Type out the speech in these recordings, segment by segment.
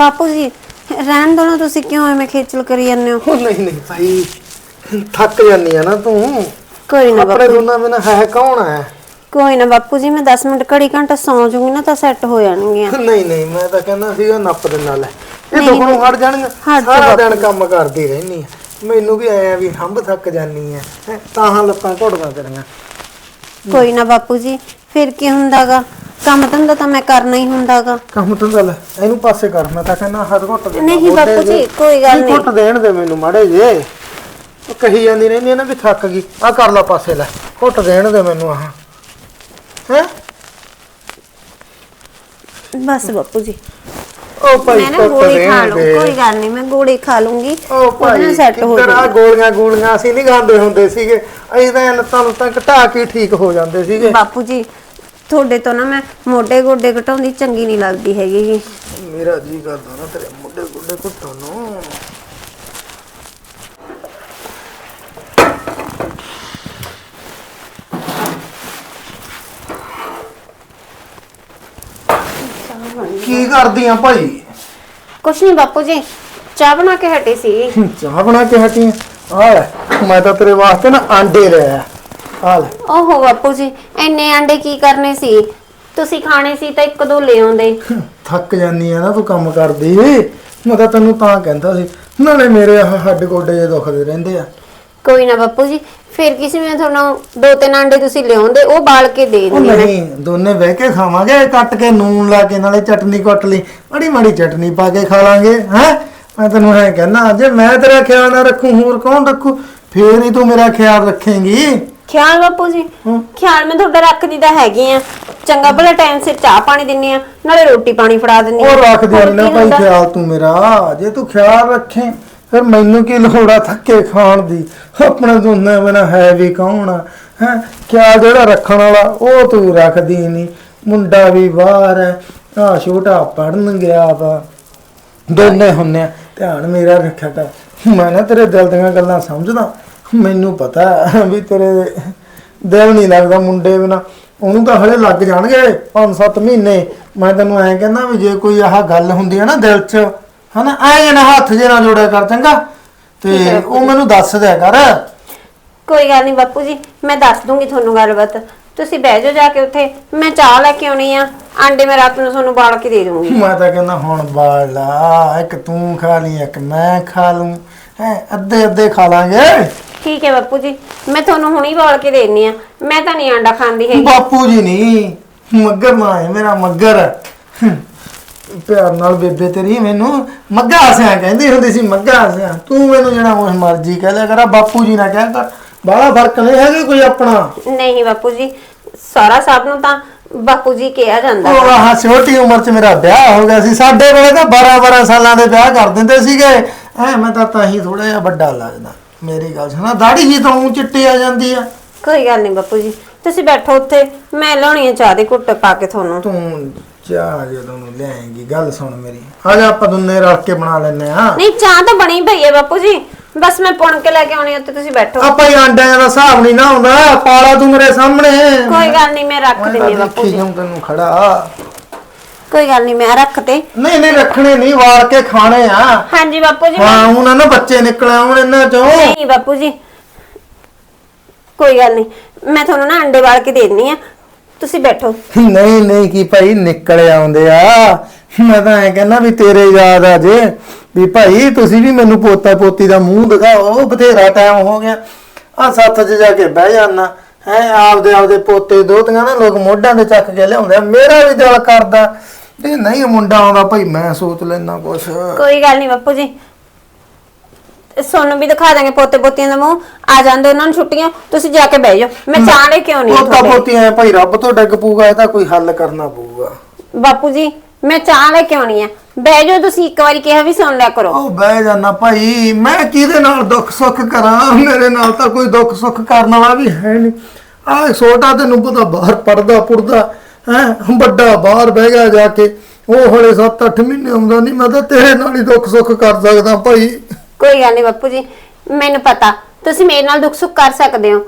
ਬਾਪੂ ਜੀ ਰਹਿਣ ਦੋ ਨਾ ਤੁਸੀਂ ਕਿਉਂ ਐਵੇਂ ਖੇਚਲ ਕਰੀ ਜਾਂਦੇ ਹੋ? ਉਹ ਨਹੀਂ ਨਹੀਂ ਭਾਈ ਥੱਕ ਜਾਂਦੀ ਆ ਨਾ ਤੂੰ। ਕੋਈ ਨਾ ਆਪਣੇ ਬਾਪੂ ਦੋਨਾਂ ਬਿਨਾ ਹੈ ਕੌਣ ਹੈ ਕੋਈ ਨਾ ਬਾਪੂ ਜੀ ਮੈਂ 10 ਮਿੰਟ ਘੜੀ ਘੰਟਾ ਸੌਂ ਜਾਊਂਗੀ ਨਾ ਤਾਂ ਸੈੱਟ ਹੋ ਜਾਣਗੀਆਂ। ਨਹੀਂ ਨਹੀਂ ਮੈਂ ਤਾਂ ਕਹਿੰਦਾ ਸੀਗਾ ਨੱਪ ਦੇ ਨਾਲ। ਇਹ ਨਹੀਂ, ਦੁੱਖ ਨੂੰ ਹਟ ਜਾਣਗੇ। ਹਟ ਜਾਓ ਸਾਰਾ ਦਿਨ ਕੰਮ ਕਰਦੀ ਰਹਿਨੀ ਆ। ਮੈਨੂੰ ਵੀ ਐ ਵੀ ਹੰਬ ਥੱਕ ਜਾਨੀ ਆ। ਹੈਂ, ਤਾਹਾਂ ਲੱਤਾਂ ਘੁੱਟਦਾ ਤੇਰੀਆਂ। ਕੋਈ ਨਾ ਬਾਪੂ ਜੀ ਫਿਰ ਕੀ ਹੁੰਦਾਗਾ? ਕੰਮ ਧੰਦਾ ਤਾਂ ਮੈਂ ਕਰਨਾ ਹੀ ਹੁੰਦਾਗਾ। ਕੰਮ ਤੋਂ ਗੱਲ ਇਹਨੂੰ ਪਾਸੇ ਕਰ ਮੈਂ ਤਾਂ ਕਹਿੰਦਾ ਹੱਥ ਘੁੱਟ ਦੇ ਨਹੀਂ ਬਾਪੂ ਜੀ ਕੋਈ ਗੱਲ ਨਹੀਂ ਘੁੱਟ ਦੇਣ ਦੇ ਮੈਨੂੰ ਮਾੜੇ ਜੇ? ਉਹ ਕਹੀ ਜਾਂਦੀ ਰਹਿੰਦੀ ਆ ਨਾ ਵੀ ਥੱਕ ਗਈ। ਆ ਕਰ ਲਾ ਪਾਸੇ ਲੈ ਘੁੱਟ ਦੇਣ ਦੇ ਮੈਨੂੰ ਆਹ। ਹੈ? ਬਸ ਬਾਪੂ ਜੀ। ਉਹ ਭਾਈ ਮੈਂ ਨਾ ਗੋਲੀ ਖਾ ਦੇਣ ਲੂੰ ਦੇ ਕੋਈ ਗੱਲ ਨਹੀਂ ਮੈਂ ਗੋਲੀ ਖਾ ਲੂੰਗੀ ਉਹ ਉਹਦੇ ਭਾਈ ਨਾਲ ਸੈੱਟ ਹੋ ਕਿੱਧਰ ਆ ਗੋਲੀਆਂ ਗੋਲੀਆਂ ਅਸੀਂ ਨਹੀਂ ਖਾਂਦੇ ਹੁੰਦੇ ਸੀਗੇ। ਅਸੀਂ ਤਾਂ ਲੱਤਾਂ ਲੁੱਤਾਂ ਘਟਾ ਕੇ ਠੀਕ ਹੋ ਜਾਂਦੇ ਸੀਗੇ। ਬਾਪੂ ਜੀ ਤੁਹਾਡੇ ਤੋਂ ਨਾ ਮੈਂ ਮੋਢੇ ਗੋਡੇ ਘਟਾਉਂਦੀ ਚੰਗੀ ਨਹੀਂ ਲੱਗਦੀ ਹੈਗੀ ਗੀ। ਮੇਰਾ ਜੀ ਕਰਦਾ ਨਾ ਤੇਰੇ ਮੁੰਡੇ ਗੁੱਡੇ ਘੁੱਟਣ ਨੂੰ ਕੀ ਕਰਦੀ ਆ ਭਾਈ? ਕੁਛ ਨਹੀਂ ਬਾਪੂ ਜੀ ਚਾਹ ਬਣਾ ਕੇ ਹਟੀ ਸੀ। ਚਾਹ ਬਣਾ ਕੇ ਹਟੀ ਆਂ? ਆ ਲੈ ਮੈਂ ਤਾਂ ਤੇਰੇ ਵਾਸਤੇ ਨਾ ਆਂਡੇ ਲਿਆ ਆ ਲੈ। ਓਹੋ ਬਾਪੂ ਜੀ ਇੰਨੇ ਅੰਡੇ ਕੀ ਕਰਨੇ ਸੀ? ਤੁਸੀਂ ਖਾਣੇ ਸੀ ਤਾਂ ਇੱਕ ਦੋ ਲੈ ਆਉਂਦੇ। ਥੱਕ ਜਾਂਦੀ ਆ ਨਾ ਤੂੰ ਕੰਮ ਕਰਦੀ। ਮੈਂ ਤਾਂ ਤੈਨੂੰ ਤਾਂ ਕਹਿੰਦਾ ਸੀ ਨਾਲੇ ਮੇਰੇ ਆਹ ਹੱਡ ਗੋਡੇ ਜੇ ਦੁਖਦੇ ਰਹਿੰਦੇ ਆ। ਕੋਈ ਨਾ ਬਾਪੂ ਜੀ ਫਿਰ ਕਿਸੇ ਮੈਂ ਤੁਹਾਨੂੰ ਦੋ ਤਿੰਨ ਅੰਡੇ ਤੁਸੀਂ ਲਿਆਉਂਦੇ ਉਹ ਬਾਲ ਕੇ ਦੇ ਉਹ ਦਿੰਦੀ ਮੈਂ। ਨਹੀਂ ਦੋਨੇ ਬਹਿ ਕੇ ਖਾਵਾਂਗੇ ਕੱਟ ਕੇ ਨੂਨ ਲਾ ਕੇ ਨਾਲੇ ਚਟਨੀ ਕੁੱਟ ਲਈ। ਮਾੜੀ ਮਾੜੀ ਚਟਨੀ ਪਾ ਕੇ ਖਾ ਲਾਂਗੇ ਹੈ? ਮੈਂ ਤੈਨੂੰ ਐ ਕਹਿਣਾ ਜੇ ਮੈਂ ਤੇਰਾ ਖਿਆਲ ਨਾ ਰੱਖੂ ਹੋਰ ਕੌਣ ਰੱਖੂ? ਫੇਰ ਹੀ ਤੂੰ ਮੇਰਾ ਖਿਆਲ ਰੱਖੇਂਗੀ। ਖਿਆਲ ਬਾਪੂ ਜੀ। ਖਿਆਲ ਮੈਂ ਤੁਹਾਡਾ ਰੱਖਦੀ ਤਾਂ ਹੈਗੀ ਆ। ਚੰਗਾ ਭਲਾ ਟਾਈਮ ਸਿਰ ਚਾਹ ਪਾਣੀ ਦਿੰਨੀ ਆ ਨਾਲੇ ਰੋਟੀ ਪਾਣੀ ਫੜਾ ਦਿੰਨੀ ਉਹ ਰੱਖ ਦੇ ਹੋਰ ਨਾ ਭਾਈ ਹੁੰਦਾ? ਖਿਆਲ ਤੂੰ ਮੇਰਾ ਜੇ ਤੂੰ ਖਿਆਲ ਰੱਖੇ। ਫਿਰ ਮੈਨੂੰ ਕੀ ਲੋੜ ਆ ਥੱਕੇ ਖਾਣ ਦੀ? ਆਪਣੇ ਦੋਨਾਂ ਬਿਨਾ ਹੈ ਵੀ ਕੌਣ ਆ? ਹੈ? ਖਿਆਲ ਜਿਹੜਾ ਰੱਖਣ ਵਾਲਾ, ਉਹ ਤੂੰ ਰੱਖਦੀ ਨਹੀਂ ਮੁੰਡਾ ਵੀ ਬਾਹਰ ਹੈ ਆ ਛੋਟਾ ਪੜਨ ਗਿਆ ਵਾ। ਦੋਨੇ ਹੁੰਨੇ ਆ। ਧਿਆਨ ਮੇਰਾ ਰੱਖਿਆ ਕਰ। ਮੈਂ ਨਾ ਤੇਰੇ ਦਿਲ ਦੀਆਂ ਗੱਲਾਂ ਸਮਝਦਾ। ਮੈਨੂੰ ਪਤਾ ਵੀ ਤੇਰੇ ਦਿਲ ਨਹੀਂ ਲੱਗਦਾ ਮੁੰਡੇ ਬਿਨਾ। ਉਹਨੂੰ ਤਾਂ ਹਲੇ ਲੱਗ ਜਾਣਗੇ 5-7 ਮਹੀਨੇ। ਮੈਂ ਤੈਨੂੰ ਐਂ ਕਹਿੰਦਾ ਵੀ ਜੇ ਕੋਈ ਆਹ ਗੱਲ ਹੁੰਦੀ ਹੈ ਨਾ ਦਿਲ 'ਚ ਹਨਾ ਐਂ ਨਾ ਹੱਥ ਜੇ ਨਾ ਜੋੜਿਆ ਕਰ ਚੰਗਾ। ਤੇ ਉਹ ਮੈਨੂੰ ਦੱਸ ਦਿਆ ਕਰ। ਕੋਈ ਗੱਲ ਨਹੀਂ ਬਾਪੂ ਜੀ ਮੈਂ ਦੱਸ ਦੂੰਗੀ ਤੁਹਾਨੂੰ ਗੱਲਬਾਤ। ਤੁਸੀਂ ਬਹਿ ਜਾਓ ਜਾ ਕੇ ਉੱਥੇ ਮੈਂ ਚਾਹ ਲੈ ਕੇ ਆਉਣੀ ਆ। ਆਂਡੇ ਮੈਂ ਰਾਤ ਨੂੰ ਤੁਹਾਨੂੰ ਬਾਲ ਕੇ ਦੇ ਦੂੰਗੀ। ਮੈਂ ਤਾਂ ਕਹਿੰਦਾ ਹੁਣ ਬਾਲ ਲਾ ਇੱਕ ਤੂੰ ਖਾ ਲਈ ਇੱਕ ਮੈਂ ਖਾ ਲੂੰ। ਹੈ ਅੱਧੇ ਅੱਧੇ ਖਾ ਲਾਂਗੇ। ਠੀਕ ਹੈ ਬਾਪੂ ਜੀ ਮੈਂ ਤੁਹਾਨੂੰ ਹੁਣੀ ਬਾਲ ਕੇ ਦੇ ਦਿੰਨੀ ਆ। ਮੈਂ ਤਾਂ ਨਹੀਂ ਆਂਡਾ ਖਾਂਦੀ ਹੈਗੀ। ਬਾਪੂ ਜੀ ਨਹੀਂ ਮੱਗਰ ਨਾ ਹੈ ਮੇਰਾ ਮੱਗਰ। ਪਿਆਰ ਨਾਲ ਬੇਬੇ ਤੇਰੀ ਮੈਨੂੰ ਮੱਗਾ ਹਸਿਆ ਕਹਿੰਦੀ ਹੁੰਦੀ ਸੀ ਮੱਗਾ ਹਸਿਆ। ਤੂੰ ਮੈਨੂੰ ਜਿਹੜਾ ਉਹ ਮਰਜ਼ੀ ਕਹਿ ਲਿਆ ਕਰ ਬਾਪੂ ਜੀ ਨਾ ਕਹਿ ਕਰ ਬਾਹਲਾ ਫ਼ਰਕ ਨਹੀਂ ਹੈਗਾ ਕੋਈ ਆਪਣਾ। ਨਹੀਂ ਬਾਪੂ ਜੀ ਸਾਰਾ ਸਭ ਨੂੰ ਤਾਂ ਬਾਪੂ ਜੀ ਕਿਹਾ ਜਾਂਦਾ। ਉਹ ਆਹ ਛੋਟੀ ਉਮਰ 'ਚ ਮੇਰਾ ਵਿਆਹ ਹੋ ਗਿਆ ਸੀ ਸਾਡੇ ਵੇਲੇ ਤਾਂ 12 12 ਸਾਲਾਂ ਦੇ ਵਿਆਹ ਕਰ ਦਿੰਦੇ ਸੀਗੇ। ਐ ਮੈਂ ਤਾਂ ਤਾਂ ਹੀ ਥੋੜਾ ਜਿਹਾ ਵੱਡਾ ਲੱਗਦਾ। ਮੇਰੀ ਗੱਲ ਸੁਣਾ ਦਾੜੀ ਹੀ ਤਾਂ ਉਂ ਚਿੱਟੀ ਆ ਜਾਂਦੀ ਆ। ਕੋਈ ਗੱਲ ਨਹੀਂ ਬਾਪੂ ਜੀ ਤੁਸੀਂ ਬੈਠੋ ਉੱਥੇ ਮੈਂ ਲਾਉਣੀ ਆ ਚਾਹ ਦੇ ਘੁੱਟ ਪਾ ਕੇ ਤੁਹਾਨੂੰ। ਤੂੰ ਚਾਹ ਜਦੋਂ ਨੂੰ ਲਿਆਏਂਗੀ ਗੱਲ ਸੁਣ ਮੇਰੀ। ਆ ਜਾ ਆਪਾਂ ਦੋਨੇ ਰਲ ਕੇ ਬਣਾ ਲੈਨੇ ਆ। ਨਹੀਂ ਚਾਹ ਤਾਂ ਬਣੀ ਪਈ ਹੈ ਬਾਪੂ ਜੀ। ਬਸ ਮੈਂ ਪੁਣ ਕੇ ਲੈ ਕੇ ਆਉਣੀ ਆ ਤੇ ਤੁਸੀਂ ਬੈਠੋ। ਆਪਾਂ ਹੀ ਆਂਡਿਆਂ ਦਾ ਹਿਸਾਬ ਨਹੀਂ ਨਾ ਹੁੰਦਾ ਪਾਲਾ ਤੂੰ ਮੇਰੇ ਸਾਹਮਣੇ। ਕੋਈ ਗੱਲ ਨਹੀਂ ਮੈਂ ਰੱਖ ਦਿੰਦੀ ਹਾਂ ਬਾਪੂ ਜੀ। ਜਾਊਂ ਤੈਨੂੰ ਖੜਾ। ਕੋਈ ਗੱਲ ਨਹੀਂ ਮੈਂ ਰੱਖ ਤੇ। ਨਹੀਂ ਨਹੀਂ ਰੱਖਣੇ ਨਹੀਂ ਵਾਲ ਕੇ ਖਾਣੇ ਆ। ਹਾਂਜੀ ਬਾਪੂ ਜੀ ਹਾਂ ਹੁਣ ਨਾ ਬੱਚੇ ਨਿਕਲ ਆਉਣ ਇਹਨਾਂ ਚੋਂ। ਨਹੀਂ ਬਾਪੂ ਜੀ ਕੋਈ ਗੱਲ ਨਹੀਂ। ਮੈਂ ਤੁਹਾਨੂੰ ਨਾ ਅੰਡੇ ਵਾਲ ਕੇ ਦੇ ਦਿੰਨੀ ਆ ਤੁਸੀਂ ਬੈਠੋ। ਨਹੀਂ ਨਹੀਂ ਕੀ ਭਾਈ ਨਿਕਲ ਆਉਂਦੇ ਆ। ਮੈਂ ਤਾਂ ਐ ਕਹਿੰਦਾ ਵੀ ਤੇਰੇ ਯਾਦ ਆ ਜੇ। ਵੀ ਭਾਈ ਤੁਸੀਂ ਵੀ ਮੈਨੂੰ ਪੋਤਾ ਪੋਤੀ ਦਾ ਮੂੰਹ ਦਿਖਾਓ। ਬਥੇਰਾ ਟਾਈਮ ਹੋ ਗਿਆ। ਆ ਸੱਥ 'ਚ ਜਾ ਕੇ ਬਹਿ ਜਾਣਾ ਹੈ ਆਪਦੇ ਆਪਦੇ ਪੋਤੇ ਦੋਤੀਆਂ ਨਾ ਲੋਕ ਮੋਢਾਂ ਤੇ ਚੱਕ ਕੇ ਲਿਆਉਂਦੇ ਆ। ਮੇਰਾ ਵੀ ਦਿਲ ਕਰਦਾ। ਤੇ ਨਹੀਂ ਮੁੰਡਾ ਆਉਂਦਾ ਭਾਈ ਮੈਂ ਸੋਚ ਲੈਣਾ ਕੁਛ। ਕੋਈ ਗੱਲ ਨਹੀਂ ਬਾਪੂ ਜੀ। ਸੋਨੂੰ ਵੀ ਦਿਖਾ ਦਾਂਗੇ ਪੋਤੇ ਪੋਤੀਆਂ ਦਾ ਮੂੰਹ। ਆ ਜਾਂਦੇ ਉਹਨਾਂ ਨੂੰ ਛੁੱਟੀਆਂ ਤੁਸੀਂ ਜਾ ਕੇ ਬਹਿ ਜਾਓ। ਮੈਂ ਚਾਹ ਲੈ ਕੇ ਆਉਣੀ ਆ ਪੋਤਾ ਤੁਹਾਡੇ? ਪੋਤੀਆਂ ਐ ਭਾਈ ਰੱਬ ਤੋਂ ਡਿੱਗ ਪੂਗਾ ਇਹ ਤਾਂ ਕੋਈ ਹੱਲ ਕਰਨਾ ਪਊਗਾ। ਬਾਪੂ ਜੀ ਮੈਂ ਚਾਹ ਲੈ ਕੇ ਆਉਣੀ ਆ? ਬਹਿ ਜਾਓ ਤੁਸੀਂ ਇੱਕ ਵਾਰੀ ਕਿਹਾ ਵੀ ਸੁਣ ਲਿਆ ਕਰੋ। ਉਹ ਬਹਿ ਜਾਣਾ ਭਾਈ ਮੈਂ ਕਿਹਦੇ ਨਾਲ ਦੁੱਖ ਸੁੱਖ ਕਰਾਂ? ਮੇਰੇ ਨਾਲ ਤਾਂ ਕੋਈ ਦੁੱਖ ਸੁੱਖ ਕਰਨ ਵਾਲਾ ਵੀ ਹੈ ਨਹੀਂ। ਆਹ ਛੋਟਾ ਤੈਨੂੰ ਪਤਾ ਬਾਹਰ ਪੜਦਾ ਪੁੜਦਾ ਹੈ? ਵੱਡਾ ਬਾਹਰ ਬਹਿ ਗਿਆ ਜਾ ਕੇ। ਉਹ ਹਲੇ 7-8 ਮਹੀਨੇ ਆਉਂਦਾ ਨਹੀਂ ਮੈਂ ਤਾਂ ਤੇਰੇ ਨਾਲ ਹੀ ਦੁੱਖ ਸੁੱਖ ਕਰ ਸਕਦਾ ਭਾਈ। ਕੋਈ ਗੱਲ ਨਹੀਂ ਬਾਪੂ ਜੀ ਮੈਨੂੰ ਪਤਾ। ਤੁਸੀਂ ਮੇਰੇ ਨਾਲ ਦੁੱਖ ਸੁੱਖ ਕਰ ਸਕਦੇ ਹੋ।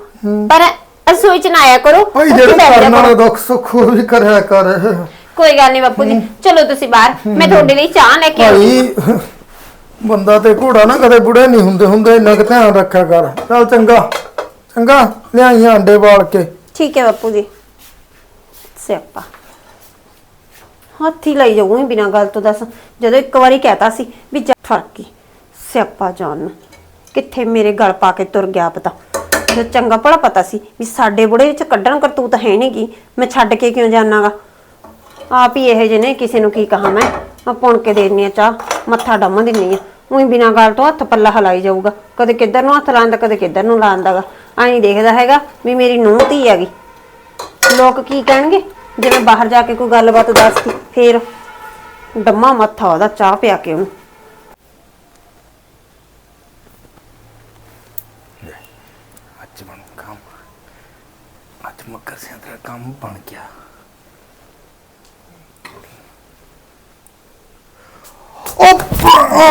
ਪਰ ਰਸੋਈ ਚ ਨਾ ਆਇਆ ਕਰੋ ਭਾਈ ਉੱਥੇ ਜਿਹੜੇ ਬੈਠ ਜਾਇਆ ਕਰਨ ਵਾਲਾ ਕਰੋ। ਦੁੱਖ ਸੁੱਖ ਉਹ ਵੀ ਕਰਿਆ ਕਰ। ਕੋਈ ਗੱਲ ਨਹੀਂ ਬਾਪੂ ਜੀ ਚਲੋ ਤੁਸੀਂ ਬਾਹਰ ਮੈਂ ਤੁਹਾਡੇ ਲਈ ਚਾਹ ਲੈ ਕੇ ਆਉਂਦੀ ਭਾਈ ਬੰਦਾ ਤੇ ਘੋੜਾ ਨਾ ਕਦੇ ਬੁੜੇ ਨਹੀਂ ਹੁੰਦੇ ਹੁੰਦੇ ਇੰਨਾ ਕੁ ਧਿਆਨ ਰੱਖਿਆ ਕਰ। ਚੱਲ ਚੰਗਾ ਚੰਗਾ ਲਿਆਈ ਆਂਡੇ ਵਾਲ ਕੇ। ਠੀਕ ਹੈ ਬਾਪੂ ਜੀ। ਸਿਆਪਾ। ਹੱਥੀ ਲਈ ਜਾਊਂਗੀ ਬਿਨਾਂ ਗੱਲ ਤੋਂ ਦੱਸ। ਜਦੋਂ ਇੱਕ ਵਾਰੀ ਕਹਿਤਾ ਸੀ ਵੀ ਜਾ ਫਰਕੀ ਸਿਆਪਾ ਜਾਨ। ਕਿੱਥੇ ਮੇਰੇ ਗਲ ਪਾ ਕੇ ਤੁਰ ਗਿਆ ਪਤਾ। ਜਦ ਚੰਗਾ ਭਲਾ ਪਤਾ ਸੀ ਵੀ ਸਾਡੇ ਬੁੜੇ ਵਿੱਚ ਕੱਢਣ ਕਰਤੂਤ ਹੈ ਨਹੀਂਗੀ ਮੈਂ ਛੱਡ ਕੇ ਕਿਉਂ ਜਾਣਾਗਾ ਆਪ ਹੀ ਇਹੋ ਜਿਹੇ ਨੇ, ਕਿਸੇ ਨੂੰ ਕੀ ਕਹਾਂ ਮੈਂ? ਮੈਂ ਪੁਣ ਕੇ ਦੇ ਦਿੰਨੀ ਆ ਚਾਹ, ਮੱਥਾ ਡੰਮ ਦਿੰਨੀ ਆ। ਉਹੀ ਬਿਨਾਂ ਗੱਲ ਤੋਂ ਹੱਥ ਪੱਲਾ ਹਲਾਈ ਜਾਊਗਾ। ਕਦੇ ਕਿੱਧਰ ਨੂੰ ਹੱਥ ਲਾਉਂਦਾ, ਕਦੇ ਕਿੱਧਰ ਨੂੰ ਲਾਉਂਦਾਗਾ। ਐਂ ਦੇਖਦਾ ਹੈਗਾ ਵੀ ਮੇਰੀ ਨੂੰਹ ਧੀ ਹੈਗੀ। ਲੋਕ ਕੀ ਕਹਿਣਗੇ? ਜੇ ਮੈਂ ਬਾਹਰ ਜਾ ਕੇ ਕੋਈ ਗੱਲਬਾਤ ਦੱਸਦੀ, ਫੇਰ ਡੰਮਾ ਮੱਥਾ ਉਹਦਾ ਚਾਹ ਪਿਆ ਕੇ ਉਹਨੂੰ ਅੱਜ ਬਣ ਕੰਮ ਸਿੰਘ ਦਾ ਕੰਮ ਬਣ ਗਿਆ। ਉਹ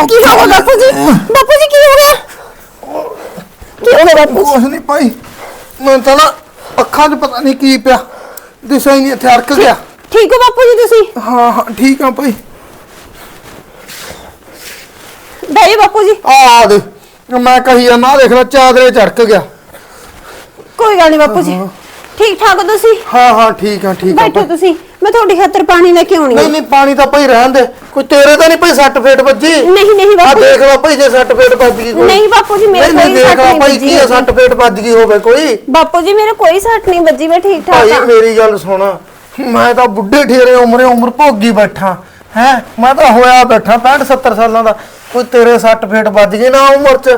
ਕੀ ਹੋ ਗਿਆ ਬਾਪੂ ਜੀ? ਬਾਪੂ ਜੀ ਕੀ ਹੋ ਗਿਆ? ਕੀ ਹੋ ਗਿਆ ਬਾਪੂ ਕੁਛ ਨਹੀਂ ਭਾਈ। ਮੈਂ ਤਾਂ ਨਾ ਅੱਖਾਂ 'ਚ ਪਤਾ ਨਹੀਂ ਕੀ ਪਿਆ। ਦਿਸ਼ਾ ਹੀ ਨਹੀਂ ਇੱਥੇ ਅੜਕ ਗਿਆ। ਠੀਕ ਹੋ ਬਾਪੂ ਜੀ ਤੁਸੀਂ? ਹਾਂ ਹਾਂ ਠੀਕ ਆ ਭਾਈ। ਬਈ ਬਾਪੂ ਜੀ। ਆ ਆ ਦੇ। ਮੈਂ ਕਹੀ ਆ ਨਾ ਦੇਖ ਲੈ ਚਾਦਰੇ ਚੜਕ ਗਿਆ। ਕੋਈ ਗੱਲ ਨਹੀਂ ਬਾਪੂ ਜੀ। ਠੀਕ ਠਾਕ ਹੋ ਤੁਸੀਂ? ਹਾਂ ਹਾਂ ਠੀਕ ਆ ਠੀਕ ਆ। ਬੈਠੋ ਭਾਈ। ਤੁਸੀਂ। ਮੈਂ ਤੁਹਾਡੀ ਖਾਤਰ ਪਾਣੀ ਲੈ ਕੇ ਆਉਣੀ ਨਹੀਂ ਆ। ਨਹੀਂ ਪਾਣੀ ਤਾਂ ਭਾਈ ਰਹਿਣ ਦੇ। ਕੋਈ ਤੇਰੇ ਤਾਂ ਨਹੀਂ ਭਾਈ ਸੱਟ ਫੇਟ ਵੱਜੀ? ਨਹੀਂ ਨਹੀਂ ਆ ਬਾਪੂ। ਦੇਖ ਲੈ ਭਾਈ ਜੇ ਸੱਟ ਫੇਟ ਵੱਜ ਗਈ ਕੋਈ। ਨਹੀਂ ਬਾਪੂ ਜੀ ਮੇਰੇ ਨਹੀਂ ਨਹੀਂ ਕੋਈ ਦੇਖ ਸੱਟ ਲੈ ਨਹੀਂ ਭਾਈ ਵੱਜੀ ਕੀ ਆ, ਸੱਟ ਫੇਟ ਵੱਜ ਗਈ ਹੋਵੇ ਕੋਈ। ਬਾਪੂ ਜੀ ਮੇਰੇ ਕੋਈ ਸੱਟ ਨਹੀਂ ਵੱਜੀ ਮੈਂ ਠੀਕ ਠਾਕ ਭਾਈ ਆ। ਮੇਰੀ ਗੱਲ ਸੁਣ। ਮੈਂ ਤਾਂ ਬੁੱਢੇ ਠੇਰੇ ਉਮਰੇ ਉਮਰ ਭੋਗੀ ਬੈਠਾ। ਹੈ? ਮੈਂ ਤਾਂ ਹੋਇਆ ਬੈਠਾ 65 70 ਸਾਲਾਂ ਦਾ। ਕੋਈ ਤੇਰੇ ਸੱਟ ਫੇਟ ਵੱਜ ਗਈ ਨਾ ਉਮਰ ਚ।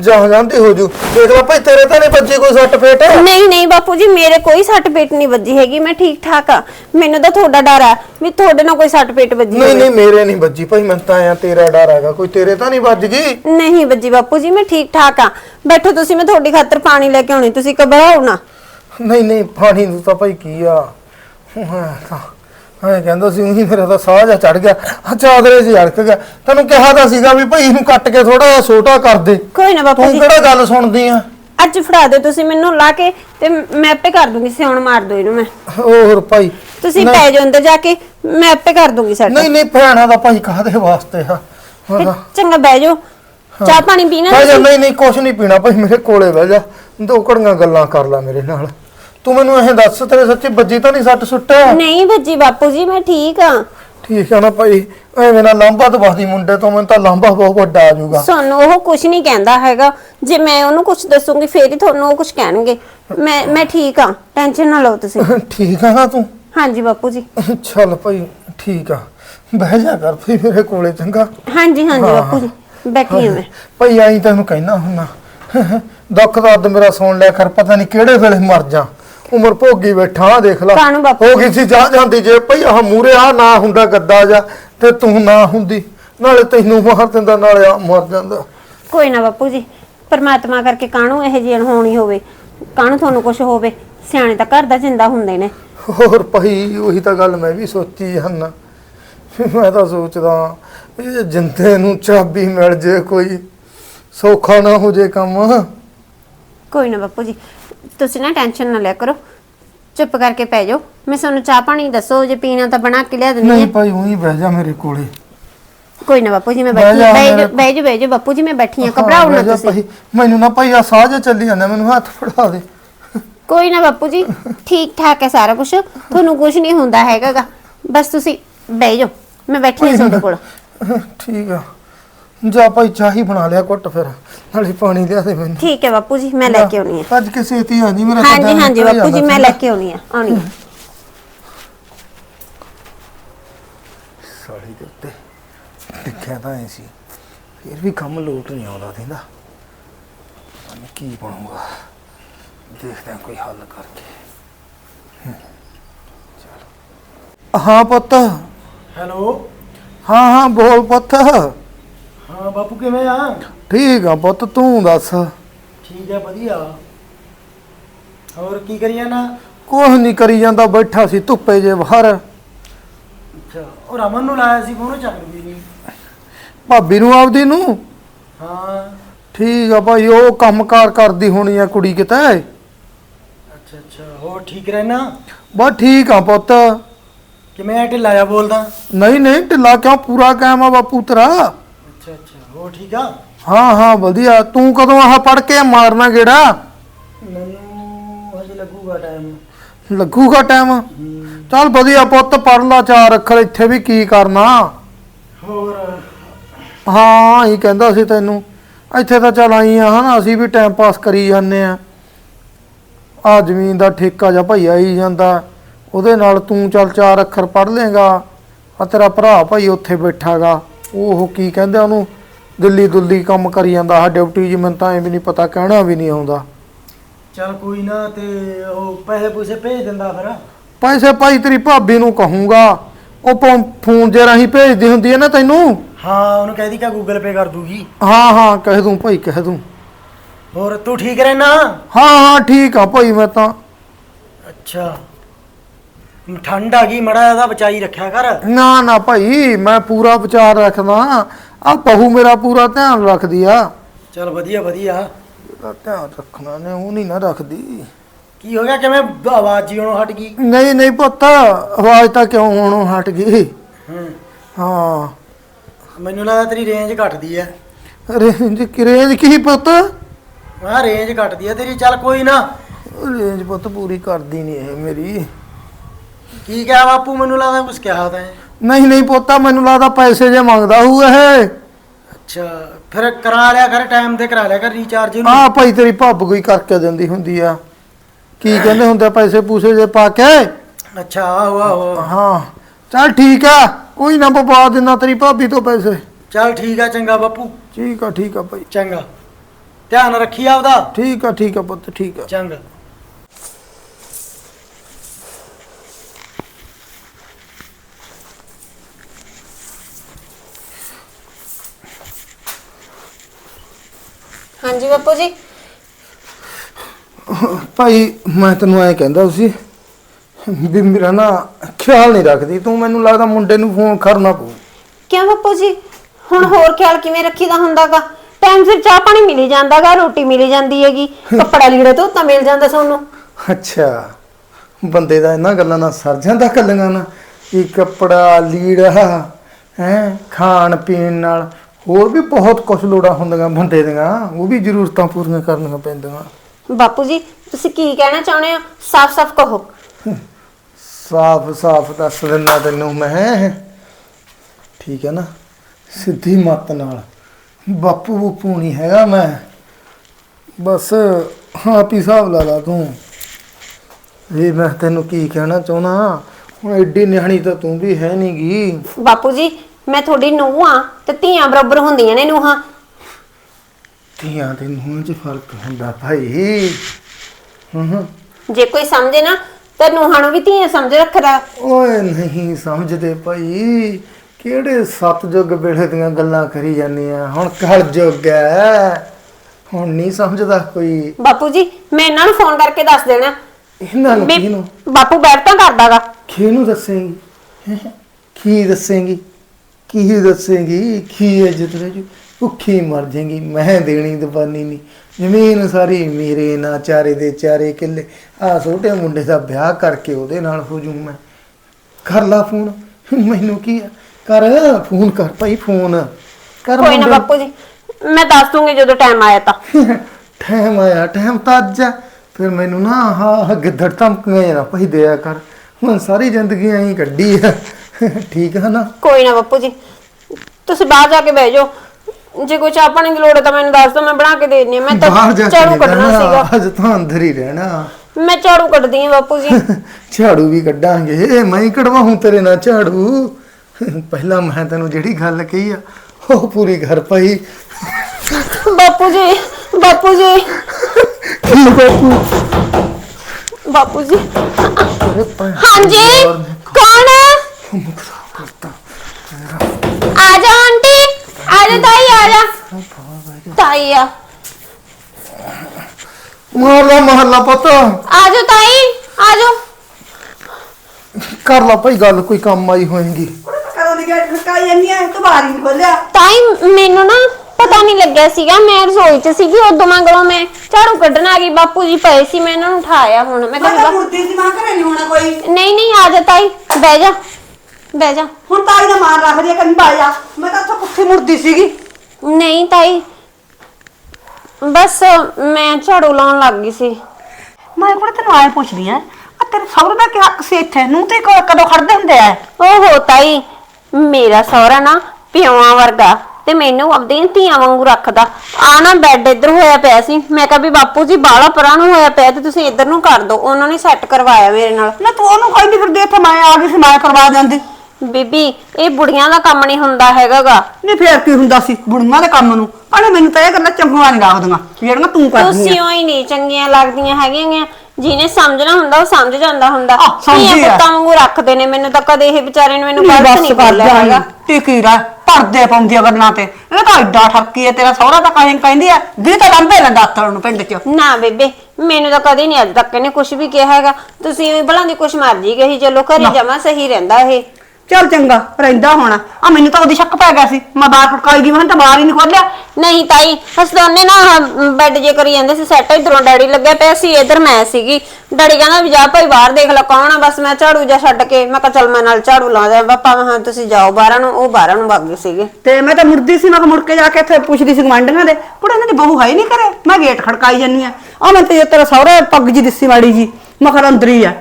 ਜਾ ਜਾਂਦੀ ਹੋ ਜੂ ਦੇਖ ਲੈ ਭਾਈ ਤੇਰੇ ਤਾਂ ਨਹੀਂ ਵੱਜੀ ਕੋਈ ਸੱਟ ਫੇਟ ਨਹੀਂ ਨਹੀਂ ਬਾਪੂ ਜੀ ਮੇਰੇ ਕੋਈ ਸੱਟ ਪੇਟ ਨਹੀਂ ਵੱਜੀ ਹੈਗੀ ਮੈਂ ਠੀਕ ਠਾਕ ਆ। ਮੈਨੂੰ ਤਾਂ ਤੁਹਾਡਾ ਡਰ ਆ ਵੀ ਤੁਹਾਡੇ ਨਾਲ ਕੋਈ ਸੱਟ ਪੇਟ ਵੱਜੀ ਨਹੀਂ ਨਹੀਂ ਮੇਰੇ ਨਹੀਂ ਵੱਜੀ ਭਾਈ ਮੈਂ ਤਾਂ ਆਇਆ ਤੇਰਾ ਡਰ ਹੈਗਾ। ਕੋਈ ਤੇਰੇ ਤਾਂ ਨਹੀਂ ਵੱਜ ਗਈ? ਨਹੀਂ ਵੱਜੀ ਬਾਪੂ ਜੀ ਮੈਂ ਠੀਕ ਠਾਕ ਆ। ਬੈਠੋ ਤੁਸੀਂ ਮੈਂ ਤੁਹਾਡੀ ਖਾਤਰ ਪਾਣੀ ਲੈ ਕੇ ਆਉਣੀ ਤੁਸੀਂ ਘਬਰਾਓ ਨਾ। ਨਹੀਂ ਨਹੀਂ ਪਾਣੀ ਨੂੰ ਤਾਂ ਭਾਈ ਕੀ ਆ? ਹਾਂ ਤਾਂ ਐਂ ਕਹਿੰਦਾ ਸੀ ਉਹੀ ਮੇਰਾ ਤਾਂ ਸਾਹ ਜਾ ਚੜ ਗਿਆ। ਆ ਚਾਦਰੇ 'ਚ ਅੜਕ ਗਿਆ। ਤੈਨੂੰ ਕਿਹਾ ਤਾਂ ਸੀਗਾ ਵੀ ਭਾਈ ਇਹਨੂੰ ਕੱਟ ਕੇ ਥੋੜਾ ਜਿਹਾ ਛੋਟਾ ਕਰ ਦੇ। ਕੋਈ ਨਾ ਬਾਪੂ ਤੂੰ ਜੀ। ਕਿਹੜਾ ਗੱਲ ਸੁਣਦੀ ਆ? ਅੱਜ ਫੜਾ ਦਿਓ ਤੁਸੀਂ ਮੈਨੂੰ ਲਾ ਕੇ ਤੇ ਮੈਂ ਆਪੇ ਕਰ ਦੂੰਗੀ ਸਿਉਣ ਮਾਰ ਦੋ ਇਹਨੂੰ ਮੈਂ। ਹੋਰ ਭਾਈ ਤੁਸੀਂ ਪੈ ਜਾਓ ਅੰਦਰ ਜਾ ਕੇ ਮੈਂ ਆਪੇ ਕਰ ਦੂੰਗੀ ਸੈੱਟ। ਨਹੀਂ ਨਹੀਂ ਭੈਣਾ ਦਾ ਭਾਈ ਕਾਹਦੇ ਵਾਸਤੇ ਆ? ਚੰਗਾ ਬਹਿ ਜਾਓ। ਚਾਹ ਪਾਣੀ ਪੀਣਾ ਭਾਈ? ਨਹੀਂ ਨਹੀਂ ਕੁਛ ਨਹੀਂ ਪੀਣਾ ਭਾਈ ਮੇਰੇ ਕੋਲੇ ਬਹਿ ਜਾ। ਦੋ ਘੜੀਆਂ ਗੱਲਾਂ ਕਰ ਲੈ ਮੇਰੇ ਨਾਲ। ਤੂੰ ਮੈਨੂੰ ਇਹ ਦੱਸ ਤੇਰੇ ਸੱਚੀ ਵੱਜੀ ਤਾਂ ਨਹੀਂ ਸੱਟ ਸੁੱਟਿਆ? ਨਹੀਂ ਵੱਜੀ ਬਾਪੂ ਜੀ ਮੈਂ ਠੀਕ ਆ। ਠੀਕ ਆ ਨਾ ਭਾਈ ਐਵੇਂ ਨਾ ਲਾਂਬਾ ਦਵਾਦੀ ਮੁੰਡੇ ਤੋਂ ਮੈਨੂੰ ਤਾਂ ਲਾਂਬਾ ਬਹੁਤ ਵੱਡਾ ਆ ਜਾਊਗਾ। ਸਾਨੂੰ ਉਹ ਕੁਝ ਨਹੀਂ ਕਹਿੰਦਾ ਹੈਗਾ। ਜੇ ਮੈਂ ਉਹਨੂੰ ਕੁਝ ਦੱਸੂਗੀ ਫੇਰ ਹੀ ਤੁਹਾਨੂੰ ਉਹ ਕੁਝ ਕਹਿਣਗੇ। ਮੈਂ ਮੈਂ ਠੀਕ ਆ ਟੈਨਸ਼ਨ ਨਾ ਲਓ ਤੁਸੀਂ। ਠੀਕ ਆ ਨਾ ਤੂੰ? ਹਾਂਜੀ ਬਾਪੂ ਜੀ। ਚੱਲ ਭਾਈ ਠੀਕ ਆ। ਬਹਿ ਜਾ ਕਰ ਭਾਈ ਮੇਰੇ ਕੋਲੇ ਚੰਗਾ। ਹਾਂਜੀ ਹਾਂਜੀ ਬਾਪੂ ਜੀ ਬੈਠੀ ਹਾਂ ਮੈਂ। ਭਾਈ ਆਈ ਤੈਨੂੰ ਕਹਿਣਾ ਹੁੰਨਾ ਦੁੱਖ ਦਾ ਅੱਧ ਮੇਰਾ ਸੁਣ ਲਿਆ ਕਰ ਪਤਾ ਨਹੀਂ ਕਿਹੜੇ ਵੇਲੇ ਮਰ ਜਾ। ਉਮਰ ਭੋਗੀ ਬੈਠਾ ਦੇਖ ਲੈ। ਕਾਹਨੂੰ ਬਾਪੂ? ਹੋ ਗਈ ਸੀ ਜਾ ਜਾਂਦੀ ਜੇ ਭਈ ਆਹ ਮੂਰੇ ਆ ਨਾ ਹੁੰਦਾ ਗੱਦਾ ਜਾ ਤੇ ਤੂੰ ਨਾ ਹੁੰਦੀ। ਨਾਲੇ ਤੈਨੂੰ ਮਾਰ ਦਿੰਦਾ ਨਾਲੇ ਆ ਮਰ ਜਾਂਦਾ। ਕੋਈ ਨਾ ਬਾਪੂ ਜੀ ਪਰਮਾਤਮਾ ਕਰਕੇ ਕਾਹਨੂੰ ਇਹ ਜੀ ਅਣਹੋਣੀ ਹੋਵੇ? ਕਾਹਨੂੰ ਤੁਹਾਨੂੰ ਕੁਝ ਹੋਵੇ? ਸਿਆਣੇ ਤਾਂ ਘਰ ਦਾ ਜਿੰਦਾ ਹੁੰਦੇ ਨੇ। ਹੋਰ ਭਾਈ ਉਹੀ ਤਾਂ ਗੱਲ ਮੈਂ ਵੀ ਸੋਚੀ ਹੰਨਾ ਮੈਂ ਤਾਂ ਸੋਚਦਾ ਇਹ ਜਿੰਦੇ ਨੂੰ ਚਾਬੀ ਮਿਲ ਜੇ ਕੋਈ ਸੌਖਾ ਨਾ ਹੋ ਜੇ ਕੰਮ। ਕੋਈ ਨਾ ਬਾਪੂ ਜੀ ਤੁਸੀਂ ਨਾ ਟੈਨਸ਼ਨ ਨਾ ਲਿਆ ਕਰੋ। ਚੁੱਪ ਕਰਕੇ ਪੈ ਜਾਓ। ਮੈਂ ਤੁਹਾਨੂੰ ਚਾਹ ਪਾਣੀ ਦੱਸੋ ਜੇ ਪੀਣਾ ਤਾਂ ਬਣਾ ਕੇ ਲਿਆ ਦਿੰਦੀ ਨਹੀਂ ਹਾਂ ਭਾਈ ਉਹੀ ਬਹਿ ਜਾ ਮੇਰੇ ਕੋਲੇ। ਕੋਈ ਨਾ ਬਾਪੂ ਜੀ ਮੈਂ ਬਹਿ ਬੈਠੀ ਜਾ ਬਹਿ ਮੇਰੇ ਜਾਓ ਬਹਿ ਜਾਓ ਬਾਪੂ ਜੀ ਮੈਂ ਬੈਠੀ ਹਾਂ। ਘਬਰਾਓ ਹਾਂ, ਨਾ ਬਹਿ ਜਾ ਤੁਸੀਂ। ਭਾਈ। ਮੈਨੂੰ ਨਾ ਭਾਈ ਆ ਸਾਹ ਜਿਹਾ ਚੱਲੀ ਜਾਂਦਾ ਮੈਨੂੰ ਹੱਥ ਫੜਾ ਦੇ। ਕੋਈ ਨਾ ਬਾਪੂ ਜੀ ਠੀਕ ਠਾਕ ਹੈ ਸਾਰਾ ਕੁਝ ਤੁਹਾਨੂੰ ਕੁਝ ਨਹੀਂ ਹੁੰਦਾ ਹੈਗਾਗਾ। ਬਸ ਤੁਸੀਂ ਬਹਿ ਜਾਓ। ਮੈਂ ਬੈਠੀ ਹਾਂ ਤੁਹਾਡੇ ਕੋਲ। ਠੀਕ ਆ। ਜਾ ਭਾਈ ਚਾਹ ਹੀ ਬਣਾ ਲਿਆ ਘੁੱਟ ਫਿਰ ਨਾਲੇ ਪਾਣੀ ਲਿਆ ਦੇ ਮੈਨੂੰ। ਠੀਕ ਹੈ ਬਾਪੂ ਜੀ ਮੈਂ ਲੈ ਕੇ ਆਉਣੀ ਹੈ। ਅੱਜ ਕਿਸੇ ਤੀ ਆਂਦੀ ਮੇਰਾ ਤਾਂ ਹਾਂਜੀ ਹਾਂਜੀ ਬਾਪੂ ਜੀ ਮੈਂ। ਲੈ ਕੇ ਆਉਣੀ ਹੈ ਆਉਣੀ ਸਾੜੀ ਦੇ ਉੱਤੇ ਦੇਖਿਆ ਤਾਂ ਐ ਸੀ ਫਿਰ ਵੀ ਕੰਮ ਲੋਟ ਨਹੀਂ ਆਉਂਦਾ ਪਤਾ ਨੀ ਕੀ ਬਣੂਗਾ ਦੇਖਦੇ ਕੋਈ ਹੱਲ ਕਰਕੇ। ਚਲੋ। ਹਾਂ ਪੁੱਤ। ਹੈਲੋ। ਹਾਂ ਹਾਂ ਬੋਲ ਪੁੱਤ। ਬਾਪੂ ਕਿਵੇਂ ਆ? ਠੀਕ ਆ ਪੁੱਤ ਤੂੰ ਦੱਸ? ਠੀਕ ਹੈ ਵਧੀਆ। ਹੋਰ ਕੀ ਕਰੀ ਜਾਣਾ ਕੁਛ ਨਹੀਂ ਕਰੀ ਜਾਂਦਾ ਬੈਠਾ ਸੀ ਧੁੱਪੇ ਜੇ ਬਾਹਰ। ਅੱਛਾ ਉਹ ਰਮਨ ਨੂੰ ਲਾਇਆ ਸੀ ਫੋਨ ਚੱਕ ਵੀ ਨਹੀਂ ਭਾਬੀ ਨੂੰ ਆਪਦੀ ਨੂੰ? ਹਾਂ। ਠੀਕ ਆ ਭਾਈ ਉਹ ਕੰਮਕਾਰ ਕਰਦੀ ਹੋਣੀ ਆ ਕੁੜੀ ਕਿਤੇ। ਅੱਛਾ ਅੱਛਾ ਹੋਰ ਠੀਕ ਰਹਿਣਾ ਬਸ ਠੀਕ ਆ ਪੁੱਤ। ਕਿਵੇਂ ਆ ਢਿੱਲਾ ਜਾ ਬੋਲਦਾ? ਨਹੀਂ ਨਹੀਂ ਢਿੱਲਾ ਕਿਉਂ ਪੂਰਾ ਕਾਇਮ ਆ ਬਾਪੂ ਤੇਰਾ। ਹੋ ਠੀਕ ਆ? ਹਾਂ ਹਾਂ ਵਧੀਆ। ਤੂੰ ਕਦੋਂ ਆਹ ਪੜ ਕੇ ਮਾਰਨਾ ਗੇੜਾ? ਮੈਨੂੰ ਹਜੇ ਲੱਗੂਗਾ ਟਾਈਮ ਲੱਗੂਗਾ ਟਾਈਮ ਚੱਲ ਵਧੀਆ ਪੁੱਤ ਪੜ ਲਾ ਚਾਰ ਅੱਖਰ ਇੱਥੇ ਵੀ ਕੀ ਕਰਨਾ? ਹੋਰ? ਹਾਂ ਹੀ ਕਹਿੰਦਾ ਸੀ ਤੈਨੂੰ। ਇੱਥੇ ਤਾਂ ਚੱਲ ਆਈ ਆ ਹਨਾ ਅਸੀਂ ਵੀ ਟਾਈਮ ਪਾਸ ਕਰੀ ਜਾਂਦੇ ਆ। ਆ ਜ਼ਮੀਨ ਦਾ ਠੇਕਾ ਜਾਂ ਭਾਈ ਆਈ ਜਾਂਦਾ। ਉਹਦੇ ਨਾਲ ਤੂੰ ਚੱਲ ਚਾਰ ਅੱਖਰ ਪੜ ਲੇਗਾ ਆ ਤੇਰਾ ਭਰਾ ਭਾਈ ਉੱਥੇ ਬੈਠਾਗਾ। ਉਹ ਕੀ ਕਹਿੰਦੇ ਉਹਨੂੰ? ਦਿੱਲੀ ਦੁੱਲੀ ਕੰਮ ਕਰੀ ਜਾਂਦਾ ਆ ਡਿਊਟੀ ਜੀ ਮੈਨੂੰ ਤਾਂ ਐ ਵੀ ਨਹੀਂ ਪਤਾ ਕਹਿਣਾ ਵੀ ਨਹੀਂ ਆਉਂਦਾ। ਚੱਲ ਕੋਈ ਨਾ ਤੇ ਉਹ ਪੈਸੇ ਪੂਸੇ ਭੇਜ ਦਿੰਦਾ ਫਿਰ। ਪੈਸੇ ਭਾਈ ਤੇਰੀ ਭਾਬੀ ਨੂੰ ਕਹੂੰਗਾ ਉਹ ਫੋਨ ਜੇ ਰਾਹੀਂ ਭੇਜਦੀ ਹੁੰਦੀ ਹੈ ਨਾ ਤੈਨੂੰ? ਹਾਂ ਉਹਨੂੰ ਕਹਿ ਦੀ ਕਿ ਗੂਗਲ ਪੇ ਕਰ ਦੂਗੀ। ਹਾਂ ਹਾਂ ਕਹਿ ਦੂੰ ਭਾਈ ਕਹਿ ਦੂੰ। ਹੋਰ ਤੂੰ ਠੀਕ ਰਹਿਣਾ ਹਾਂ ਹਾਂ ਠੀਕ ਆ ਭਾਈ ਮੈਂ ਤਾਂ। ਅੱਛਾ। ਠੰਡ ਆ ਗਈ ਮੜਾ ਇਹਦਾ ਬਚਾਈ ਰੱਖਿਆ ਕਰ। ਨਾ ਨਾ ਭਾਈ ਮੈਂ ਪੂਰਾ ਵਿਚਾਰ ਰੱਖਦਾ। ਆ ਬਹੂ ਮੇਰਾ ਪੂਰਾ ਧਿਆਨ ਰੱਖਦੀ ਆ। ਚੱਲ ਵਧੀਆ ਵਧੀਆ। ਇਹਦਾ ਧਿਆਨ ਰੱਖਣਾ ਨੇ ਉਹ ਨਹੀਂ ਨਾ ਰੱਖਦੀ। ਕੀ ਹੋ ਗਿਆ? ਕਿਵੇਂ ਆਵਾਜ਼ ਜੀ ਉਹਨੂੰ ਹਟ ਗਈ? ਨਹੀਂ ਨਹੀਂ ਪੁੱਤ ਆਵਾਜ਼ ਤਾਂ ਕਿਉਂ ਹੋਣੋਂ ਹਟ ਗਈ? ਹੂੰ। ਹਾਂ। ਮੈਨੂੰ ਲੱਗਦਾ ਤੇਰੀ ਰੇਂਜ ਘਟਦੀ ਐ। ਰੇਂਜ ਰੇਂਜ ਕੀ ਪੁੱਤ? ਮੈਂ ਰੇਂਜ ਘਟਦੀ ਐ ਤੇਰੀ। ਚੱਲ ਕੋਈ ਨਾ। ਰੇਂਜ ਪੁੱਤ ਪੂਰੀ ਕਰਦੀ ਨਹੀਂ ਇਹ ਮੇਰੀ। ਕੀ ਕਿਹਾ ਬਾਪੂ? ਮੈਨੂੰ ਲੱਗਦਾ ਕੁਝ ਕਿਹਾ ਤੈਂ ਨਹੀਂ ਨਹੀਂ ਪੁੱਤਾ ਮੈਨੂੰ ਲੱਗਦਾ ਪੈਸੇ ਜੇ ਮੰਗਦਾ ਹੋਊ ਇਹ। ਅੱਛਾ ਫਿਰ ਕਰਾ ਲਿਆ ਕਰ ਟਾਈਮ ਤੇ ਕਰਾ ਲਿਆ ਕਰ ਰੀਚਾਰਜ ਇਹਨੂੰ। ਆ ਭਾਈ ਤੇਰੀ ਭੱਬ ਕੋਈ ਕਰਕੇ ਦਿੰਦੀ ਹੁੰਦੀ ਆ। ਕੀ ਕਹਿੰਦੇ ਹੁੰਦੇ ਆ, ਪੈਸੇ ਪੂਸੇ ਜੇ ਪਾ ਕੇ? ਅੱਛਾ ਆਹੋ ਆਹੋ ਹਾਂ ਚੱਲ ਠੀਕ ਆ ਕੋਈ ਨਾ ਪਵਾ ਦਿੰਦਾ ਤੇਰੀ ਭਾਬੀ ਤੋਂ ਪੈਸੇ। ਚੱਲ ਠੀਕ ਆ ਚੰਗਾ ਬਾਪੂ। ਠੀਕ ਆ ਠੀਕ ਆ ਭਾਈ। ਚੰਗਾ। ਧਿਆਨ ਰੱਖੀ ਆਪਦਾ। ਠੀਕ ਆ ਠੀਕ ਆ ਪੁੱਤ ਠੀਕ ਆ। ਚੰਗਾ। ਹਾਂਜੀ ਬਾਪੂ ਜੀ। ਭਾਈ ਮੈਂ ਤੈਨੂੰ ਐ ਕਹਿੰਦਾ ਸੀ ਵੀ ਮੇਰਾ ਨਾ ਖਿਆਲ ਨਹੀਂ ਰੱਖਦੀ। ਤੂੰ ਮੈਨੂੰ ਲੱਗਦਾ ਮੁੰਡੇ ਨੂੰ ਫੋਨ ਕਰਨਾ ਪਊ। ਕਿਉਂ ਬਾਪੂ ਜੀ? ਹੁਣ ਹੋਰ ਖਿਆਲ ਕਿਵੇਂ ਰੱਖੀਦਾ ਹੁੰਦਾਗਾ? ਟਾਈਮ ਸਿਰ ਚਾਹ ਪਾਣੀ ਮਿਲੀ ਜਾਂਦਾਗਾ ਰੋਟੀ ਮਿਲੀ ਜਾਂਦੀ ਹੈਗੀ। ਕੱਪੜਾ ਲੀੜਾ ਤੋਂ ਤਾਂ ਮਿਲ ਜਾਂਦਾ ਤੁਹਾਨੂੰ ਅੱਛਾ ਬੰਦੇ ਦਾ ਇਹਨਾਂ ਗੱਲਾਂ ਨਾਲ ਸਰ ਜਾਂਦਾ ਕੱਲੀਆਂ ਨਾ ਇਹ ਕੱਪੜਾ ਲੀੜਾ ਹੈ ਖਾਣ ਪੀਣ ਨਾਲ। ਹੋਰ ਵੀ ਬਹੁਤ ਕੁਝ ਲੋੜਾਂ ਹੁੰਦੀਆਂ ਬੰਦੇ ਦੀਆਂ ਉਹ ਵੀ ਜ਼ਰੂਰਤਾਂ ਪੂਰੀਆਂ ਕਰਨੀਆਂ ਪੈਂਦੀਆਂ। ਬਾਪੂ ਜੀ ਤੁਸੀਂ ਕੀ ਕਹਿਣਾ ਚਾਹੁੰਦੇ ਹੋ? ਸਾਫ਼-ਸਾਫ਼ ਕਹੋ। ਸਾਫ਼ ਸਾਫ਼ ਦੱਸ ਦਿੰਦਾ ਤੈਨੂੰ ਮੈਂ। ਠੀਕ ਹੈ ਨਾ? ਸਿੱਧੀ ਮੱਤ ਨਾਲ। ਬਾਪੂ ਬੂਪੂ ਨਹੀਂ ਹੈਗਾ ਮੈਂ। ਬਸ ਆਪ ਹੀ ਹਿਸਾਬ ਲਾ ਲਾ ਤੂੰ। ਇਹ ਮੈਂ ਤੈਨੂੰ ਕੀ ਕਹਿਣਾ ਚਾਹੁੰਦਾ? ਹੁਣ ਐਡੀ ਨਿਆਣੀ ਤਾਂ ਤੂੰ ਵੀ ਹੈ ਨਹੀਂਗੀ ਬਾਪੂ ਜੀ ਮੈਂ ਤੁਹਾਡੀ ਨੂੰਹ ਆ ਤੇ ਧੀਆਂ ਬਰਾਬਰ ਹੁੰਦੀਆਂ ਨੇ ਨੂੰਹਾਂ। ਧੀਆਂ ਦੇ ਨੂੰਹਾਂ 'ਚ ਫ਼ਰਕ ਹੁੰਦਾ ਭਾਈ। ਹੂੰ ਹੂੰ। ਜੇ ਕੋਈ ਸਮਝੇ ਨਾ ਤਾਂ ਨੂੰਹਾਂ ਨੂੰ ਵੀ ਧੀਆਂ ਸਮਝ ਰੱਖਦਾ। ਓਏ ਨਹੀਂ ਸਮਝਦੇ ਭਾਈ। ਕਿਹੜੇ ਸਤਜੁਗ ਵੇਲੇ ਦੀਆਂ ਗੱਲਾਂ ਕਰੀ ਜਾਂਦੀਆਂ? ਹੁਣ ਕਲ ਜੁਗ ਹੈ ਹੁਣ ਨਹੀਂ ਸਮਝਦਾ ਕੋਈ। ਬਾਪੂ ਜੀ ਮੈਂ ਇਹਨਾਂ ਨੂੰ ਫੋਨ ਕਰਕੇ ਦੱਸ ਦੇਣਾ। ਇਹਨਾਂ ਨੂੰ ਵੀ ਕਿਹਨੂੰ ਬਾਪੂ ਬੈਠ ਤਾਂ ਕਰਦਾਗਾ। ਕਿਹਨੂੰ ਦੱਸੇਂਗੀ? ਹੈਂ? ਕੀ ਦੱਸੇਂਗੀ? ਕੀ ਦੱਸੇਂਗੀ? ਕੀ ਇੱਜ਼ਤ ਰਹਿ ਜੂ? ਭੁੱਖੀ ਮਰ ਜਾਏਗੀ ਮੈਂ ਦੇਣੀ ਦਬਾਨੀ ਨਹੀਂ ਜ਼ਮੀਨ ਸਾਰੀ ਮੇਰੇ ਨਾਲ ਚਾਰੇ ਦੇ ਚਾਰੇ ਕਿੱਲੇ। ਆ ਛੋਟੇ ਮੁੰਡੇ ਦਾ ਵਿਆਹ ਕਰਕੇ ਉਹਦੇ ਨਾਲ ਹੋ ਜੂ ਮੈਂ। ਕਰ ਲਾ ਫੋਨ। ਮੈਨੂੰ ਕੀ ਆ? ਕਰ ਫੋਨ ਕਰ ਭਾਈ ਫੋਨ। ਕਰ ਕੋਈ ਨਾ ਬਾਪੂ ਜੀ ਮੈਂ ਦੱਸ ਦੂੰਗੀ ਜਦੋਂ ਟਾਈਮ ਆਇਆ ਤਾਂ। ਟਾਈਮ ਆਇਆ ਟਾਈਮ ਤਾਂ ਅੱਜ ਆ। ਫਿਰ ਮੈਨੂੰ ਨਾ ਆਹ ਗਿੱਦੜ ਧਮਕੀਆਂ ਨਾ ਭਾਈ ਦਿਆ ਕਰ। ਹੁਣ ਸਾਰੀ ਜ਼ਿੰਦਗੀ ਐਂ ਕੱਢੀ ਆ। ਠੀਕ ਆ ਨਾ? ਕੋਈ ਨਾ ਬਾਪੂ ਜੀ। ਤੁਸੀਂ ਬਾਹਰ ਜਾ ਕੇ ਬਹਿ ਜਾਓ। ਜੇ ਕੋਈ ਚਾਹ ਪਾਣੀ ਦੀ ਲੋੜ ਹੈ ਤਾਂ ਮੈਨੂੰ ਦੱਸ ਦਿਓ ਮੈਂ ਬਣਾ ਕੇ ਦੇ ਦਿੰਦੀ ਹਾਂ। ਮੈਂ ਬਾਹਰ ਜਾ ਤਾਂ ਝਾੜੂ ਕੱਢਣਾ ਸੀਗਾ। ਅੱਜ ਤਾਂ ਅੰਦਰ ਹੀ ਰਹਿਣਾ। ਮੈਂ ਝਾੜੂ ਕੱਢਦੀ ਹਾਂ ਬਾਪੂ ਜੀ। ਝਾੜੂ ਵੀ ਕੱਢਾਂਗੇ। ਮੈਂ ਹੀ ਕਢਵਾਹੂੰ ਤੇਰੇ ਨਾਲ ਝਾੜੂ। ਪਹਿਲਾਂ ਮੈਂ ਤੈਨੂੰ ਜਿਹੜੀ ਗੱਲ ਕਹੀ ਆ ਉਹ ਪੂਰੀ ਕਰ ਭਾਈ ਬਾਪੂ ਜੀ ਬਾਪੂ ਜੀ। ਬਾਪੂ? ਬਾਪੂ ਜੀ। ਹਾਂਜੀ। ਹੈ ਕੰਮ ਖਰਾਬ ਕਰਤਾ ਆ ਜਾ ਆਂਟੀ ਆ ਜਾ ਤਾਈ ਆ ਜਾ ਤਾਈ ਆ ਮਾਰਲਾ ਮਾਰਲਾ ਪੁੱਤ ਆ ਜਾ ਤਾਈ ਆ ਜਾ ਕਰ ਲਾ ਭਾਈ ਗੱਲ ਕੋਈ ਕੰਮ ਆਈ ਹੋਏਗੀ ਕਦੋਂ ਦੀ ਗੇਟ ਖੜਕਾਈ ਜਾਂਦੀ ਐ ਤੂੰ ਬਾਹਰ ਹੀ ਨੀ ਖੋਲਿਆ ਤਾਈ ਮੈਨੂੰ ਨਾ ਪਤਾ ਨਹੀਂ ਲੱਗਿਆ ਸੀਗਾ ਮੈਂ ਰਸੋਈ 'ਚ ਸੀਗੀ ਉਦੋਂ ਮਗਰੋਂ ਮੈਂ ਝਾੜੂ ਕੱਢਣ ਆ ਗਈ ਬਾਪੂ ਜੀ ਪਏ ਸੀ ਮੈਂ ਇਹਨਾਂ ਨੂੰ ਉਠਾਇਆ ਹੁਣ ਮੈਂ ਮੈਂ ਕਿਹਾ ਤਾਂ ਮੁਰਦੀ ਸੀ ਮਾਂ ਘਰੇ ਨਹੀਂ ਹੋਣਾ ਕੋਈ ਨਹੀਂ ਨਹੀਂ ਆ ਜਾ ਤਾਈ ਬਹਿ ਜਾ ਬਹਿ ਜਾ। ਹੁਣ ਤਾਈ ਦਾ ਮਾਰ ਰੱਖ ਦਿਆ ਕੰਨ ਪਾਇਆ ਮੈਂ ਤਾਂ ਉੱਥੋਂ ਕੁੱਥੇ ਮੁੜਦੀ ਸੀਗੀ। ਨਹੀਂ ਤਾਈ ਬਸ ਮੈਂ ਝਾੜੂ ਲਾਉਣ ਲੱਗ ਗਈ ਸੀ। ਮੈਂ ਕੋਲ ਤੈਨੂੰ ਆਏ ਪੁੱਛਦੀ ਆ ਆ ਤੇਰੇ ਸਹੁਰੇ ਦਾ ਕੀ ਹੱਕ ਸੀ ਇੱਥੇ? ਨੂੰ ਤੇ ਕ- ਕਦੋਂ ਖੜਦੇ ਹੁੰਦੇ ਆ? ਓਹੋ ਤਾਈ ਮੇਰਾ ਸਹੁਰਾ ਨਾ ਪਿਓਾਂ ਵਰਗਾ ਤੇ ਮੈਨੂੰ ਆਪਦੀਆਂ ਧੀਆਂ ਵਾਂਗੂ ਰੱਖਦਾ। ਆ ਨਾ ਬੈੱਡ ਇੱਧਰ ਹੋਇਆ ਪਿਆ ਸੀ। ਮੈਂ ਕਿਹਾ ਵੀ ਬਾਪੂ ਜੀ ਬਾਲਾ ਪਰਾਂ ਨੂੰ ਹੋਇਆ ਪਿਆ ਤੇ ਤੁਸੀਂ ਇੱਧਰ ਨੂੰ ਕਰ ਦਿਓ। ਉਹਨਾਂ ਨੇ ਸੈੱਟ ਕਰਵਾਇਆ ਮੇਰੇ ਨਾਲ। ਨਾ ਤੂੰ ਉਹਨੂੰ ਕੋਈ ਨਹੀਂ ਫਿਰਦੀ ਇੱਥੇ ਮੈਂ ਆ ਗਈ ਸੀ ਮੈਂ ਕਰਵਾ ਦਿੰਦੀ। ਬੀਬੀ ਇਹ ਬੁੜੀਆਂ ਦਾ ਕੰਮ ਨਹੀਂ ਹੁੰਦਾ ਹੈਗਾਗਾ। ਨਹੀਂ ਫੇਰ ਕੀ ਹੁੰਦਾ ਸੀ ਬੁੜੀਆਂ ਦੇ ਕੰਮ ਨੂੰ? ਅਣੇ ਮੈਨੂੰ ਤਾਂ ਇਹ ਗੱਲਾਂ ਚੰਗੀਆਂ ਨਹੀਂ ਲੱਗਦੀਆਂ ਜਿਹੜੀਆਂ ਤੂੰ ਕਰਦੀ ਤੁਸੀਂ ਆ ਹੀ ਨਹੀਂ ਚੰਗੀਆਂ ਲੱਗਦੀਆਂ ਹੈਗੀਆਂ। ਜਿਹਨੇ ਸਮਝਣਾ ਹੁੰਦਾ ਉਹ ਸਮਝ ਜਾਂਦਾ ਹੁੰਦਾ। ਆਹ, ਸਮਝੀ ਧੀਆਂ ਆ। ਪੁੱਤਾਂ ਵਾਂਗੂ ਰੱਖਦੇ ਨੇ ਮੈਨੂੰ ਤਾਂ ਕਦੇ ਇਹ ਵਿਚਾਰੇ ਨੇ ਮੈਨੂੰ ਗਲਤ ਨਹੀਂ ਬੋਲਿਆ ਹੈਗਾ। ਟਿਕੀ ਰਹਿ ਪਰਦੇ ਪਾਉਂਦੀ ਆ ਗੱਲਾਂ ਤੇ। ਇਹ ਤਾਂ ਐਡਾ ਠੱਕੀ ਹੈ ਤੇਰਾ ਸਹੁਰਾ ਤਾਂ ਕਹਿੰਦੀ ਕਹਿੰਦੀ ਆ ਵੀ ਤਾਂ ਲੰਬੇ ਨਾ ਦਾਤਰ ਨੂੰ ਪਿੰਡ 'ਚ। ਨਾ ਬੇਬੇ ਮੈਨੂੰ ਤਾਂ ਕਦੇ ਨਹੀਂ ਅੱਜ ਤੱਕ ਇਹਨੇ ਕੁਝ ਵੀ ਕਿਹਾ ਹੈਗਾ। ਤੁਸੀਂ ਵੀ ਭਲਾਂ ਦੀ ਕੁਛ ਮਰਜ਼ੀ ਕਹੀ ਚਲੋ ਘਰੇ ਜਮਾ ਸਹੀ ਰਹਿੰਦਾ ਇਹ। ਚੱਲ ਚੰਗਾ ਰਹਿੰਦਾ ਹੋਣਾ। ਆ ਮੈਨੂੰ ਤਾਂ ਉਹਦੀ ਸ਼ੱਕ ਪੈ ਗਿਆ ਸੀ। ਮੈਂ ਬਾਹਰ ਖੜਕਾਈ ਗਈ ਮੈਂ ਤਾਂ ਬਾਹਰ ਹੀ ਨਹੀਂ ਖੋਲਿਆ। ਨਹੀਂ ਤਾਈ ਅਸੀਂ ਦੋਨੇ ਨਾ ਬੈੱਡ ਜੇ ਕਰੀ ਜਾਂਦੇ ਸੀ ਸੈੱਟ ਇਧਰੋਂ ਡੈਡੀ ਲੱਗਿਆ ਪਿਆ ਸੀ ਇਧਰ ਮੈਂ ਸੀਗੀ। ਡੈਡੀ ਕਹਿੰਦਾ ਵੀ ਜਾ ਭਾਈ ਬਾਹਰ ਦੇਖ ਲੈ ਕੌਣ ਆ ਬਸ ਮੈਂ ਝਾੜੂ ਜਾ ਛੱਡ ਕੇ ਮੈਂ ਕਿਹਾ ਚੱਲ ਮੈਂ ਨਾਲ ਝਾੜੂ ਲਾ ਜਾ। ਪਾਪਾ ਹਾਂ ਤੁਸੀਂ ਜਾਓ ਬਾਹਰਾਂ ਨੂੰ ਉਹ ਬਾਹਰਾਂ ਨੂੰ ਵਗ ਗਏ ਸੀਗੇ। ਤੇ ਮੈਂ ਤਾਂ ਮੁੜਦੀ ਸੀ ਮੈਂ ਕਿਹਾ ਮੁੜ ਕੇ ਜਾ ਕੇ ਇੱਥੇ ਪੁੱਛਦੀ ਸੀ ਗਵਾਂਢੀਆਂ ਦੇ। ਕੁੜੇ ਇਹਨਾਂ ਦੀ ਬਹੂ ਹੈ ਹੀ ਨਹੀਂ ਕਰੇ ਮੈਂ ਗੇਟ ਖੜਕਾਈ ਜਾਨੀ ਆ ਆ ਮੈਂ ਤੇ ਤੇਰਾ ਸਹੁਰਾ ਪੱਗ ਜੀ ਦਿਸੀ ਮਾੜੀ ਜੀ ਮੈਂ ਕਿਹਾ ਅੰਦਰ ਹੀ ਆ।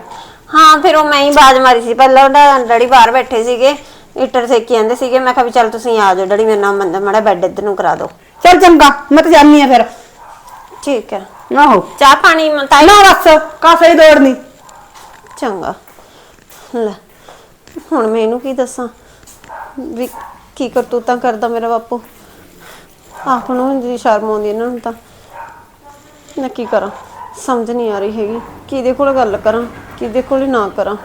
ਹਾਂ ਫਿਰ ਉਹ ਮੈਂ ਹੀ ਬਾਜ਼ ਮਾਰੀ ਸੀ। ਪਹਿਲਾਂ ਉਹਦਾ ਡੈਡੀ ਬਾਹਰ ਬੈਠੇ ਸੀਗੇ ਇੱਟਰ ਸੇਕੀ ਜਾਂਦੇ ਸੀਗੇ। ਮੈਂ ਕਿਹਾ ਵੀ ਚੱਲ ਤੁਸੀਂ ਆ ਜਾਓ ਡੈਡੀ ਮੇਰੇ ਨਾਲ ਮੰਦਾ ਮਾੜਾ ਬੈੱਡ ਇੱਧਰ ਨੂੰ ਕਰਾ ਦਿਓ। ਚੱਲ ਚੰਗਾ ਮੈਂ ਤਾਂ ਜਾਨੀ ਆ ਫਿਰ। ਠੀਕ ਹੈ। ਆਹੋ। ਚਾਹ ਪਾਣੀ ਮ- ਤਾਈ ਨਾ ਬਸ ਕਾਸੇ ਦੌੜ ਨਹੀਂ। ਚੰਗਾ। ਲੈ ਹੁਣ ਮੈਂ ਇਹਨੂੰ ਕੀ ਦੱਸਾਂ? ਵੀ ਕੀ ਕਰਤੂਤਾਂ ਕਰਦਾ ਮੇਰਾ ਬਾਪੂ। ਆਪ ਨੂੰ ਜੀ ਸ਼ਰਮ ਆਉਂਦੀ ਇਹਨਾਂ ਨੂੰ ਤਾਂ। ਮੈਂ ਕੀ ਕਰਾਂ? ਸਮਝ ਨਹੀਂ ਆ ਰਹੀ ਹੈਗੀ। ਕਿਹਦੇ ਕੋਲ ਗੱਲ ਕਰਾਂ? ਕਿਹਦੇ ਕੋਲ ਨਾ ਕਰਾਂ।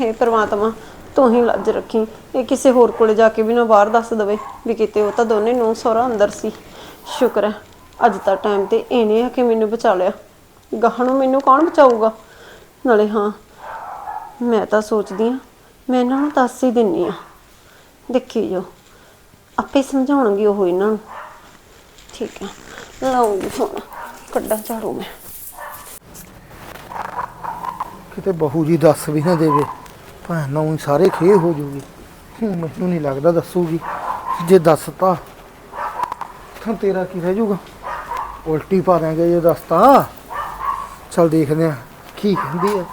ਹੇ ਪ੍ਰਮਾਤਮਾ, ਤੂੰ ਹੀ ਲੱਜ ਰੱਖੀ। ਇਹ ਕਿਸੇ ਹੋਰ ਕੋਲੇ ਜਾ ਕੇ ਵੀ ਨਾ ਬਾਹਰ ਦੱਸ ਦਵੇ ਵੀ ਕਿਤੇ ਉਹ ਤਾਂ ਦੋਨੇ ਨੂੰ ਸਹੁਰਾ ਅੰਦਰ ਸੀ। ਸ਼ੁਕਰ ਹੈ, ਅੱਜ ਦਾ ਟਾਈਮ ਤੇ ਇਹਨੇ ਆ ਕੇ ਮੈਨੂੰ ਬਚਾ ਲਿਆ। ਗਾਹਾਂ ਨੂੰ ਮੈਨੂੰ ਕੌਣ ਬਚਾਊਗਾ? ਨਾਲੇ ਹਾਂ, ਮੈਂ ਤਾਂ ਸੋਚਦੀ ਆ ਮੈਂ ਇਹਨਾਂ ਨੂੰ ਦੱਸ ਹੀ ਦਿੰਨੀ ਆ ਦੇਖੀ ਜੋ, ਆਪੇ ਸਮਝਾਉਣਗੇ ਉਹ ਇਹਨਾਂ ਨੂੰ। ਠੀਕ ਹੈ ਲਾਉਂਗੀ ਫੋਨ ਕੱਢਾਂ ਝਾੜੂ ਮੈਂ। ਕਿਤੇ ਬਹੂ ਜੀ ਦੱਸ ਵੀ ਨਾ ਦੇਵੇ। ਭੈਣ ਨੂੰ ਊਂ ਸਾਰੇ ਖੇ ਹੋ ਜੂਗੀ। ਮੈਨੂੰ ਨਹੀਂ ਲੱਗਦਾ ਦੱਸੂਗੀ। ਜੇ ਦੱਸਤਾ ਤਾਂ ਤੇਰਾ ਕੀ ਰਹਿ ਜੂਗਾ? ਉਲਟੀ ਪਾ ਦਾਂਗੇ ਜੇ ਦੱਸਤਾ ਚਲ ਦੇਖਦੇ ਆ ਕੀ ਕਹਿੰਦੀ ਆ।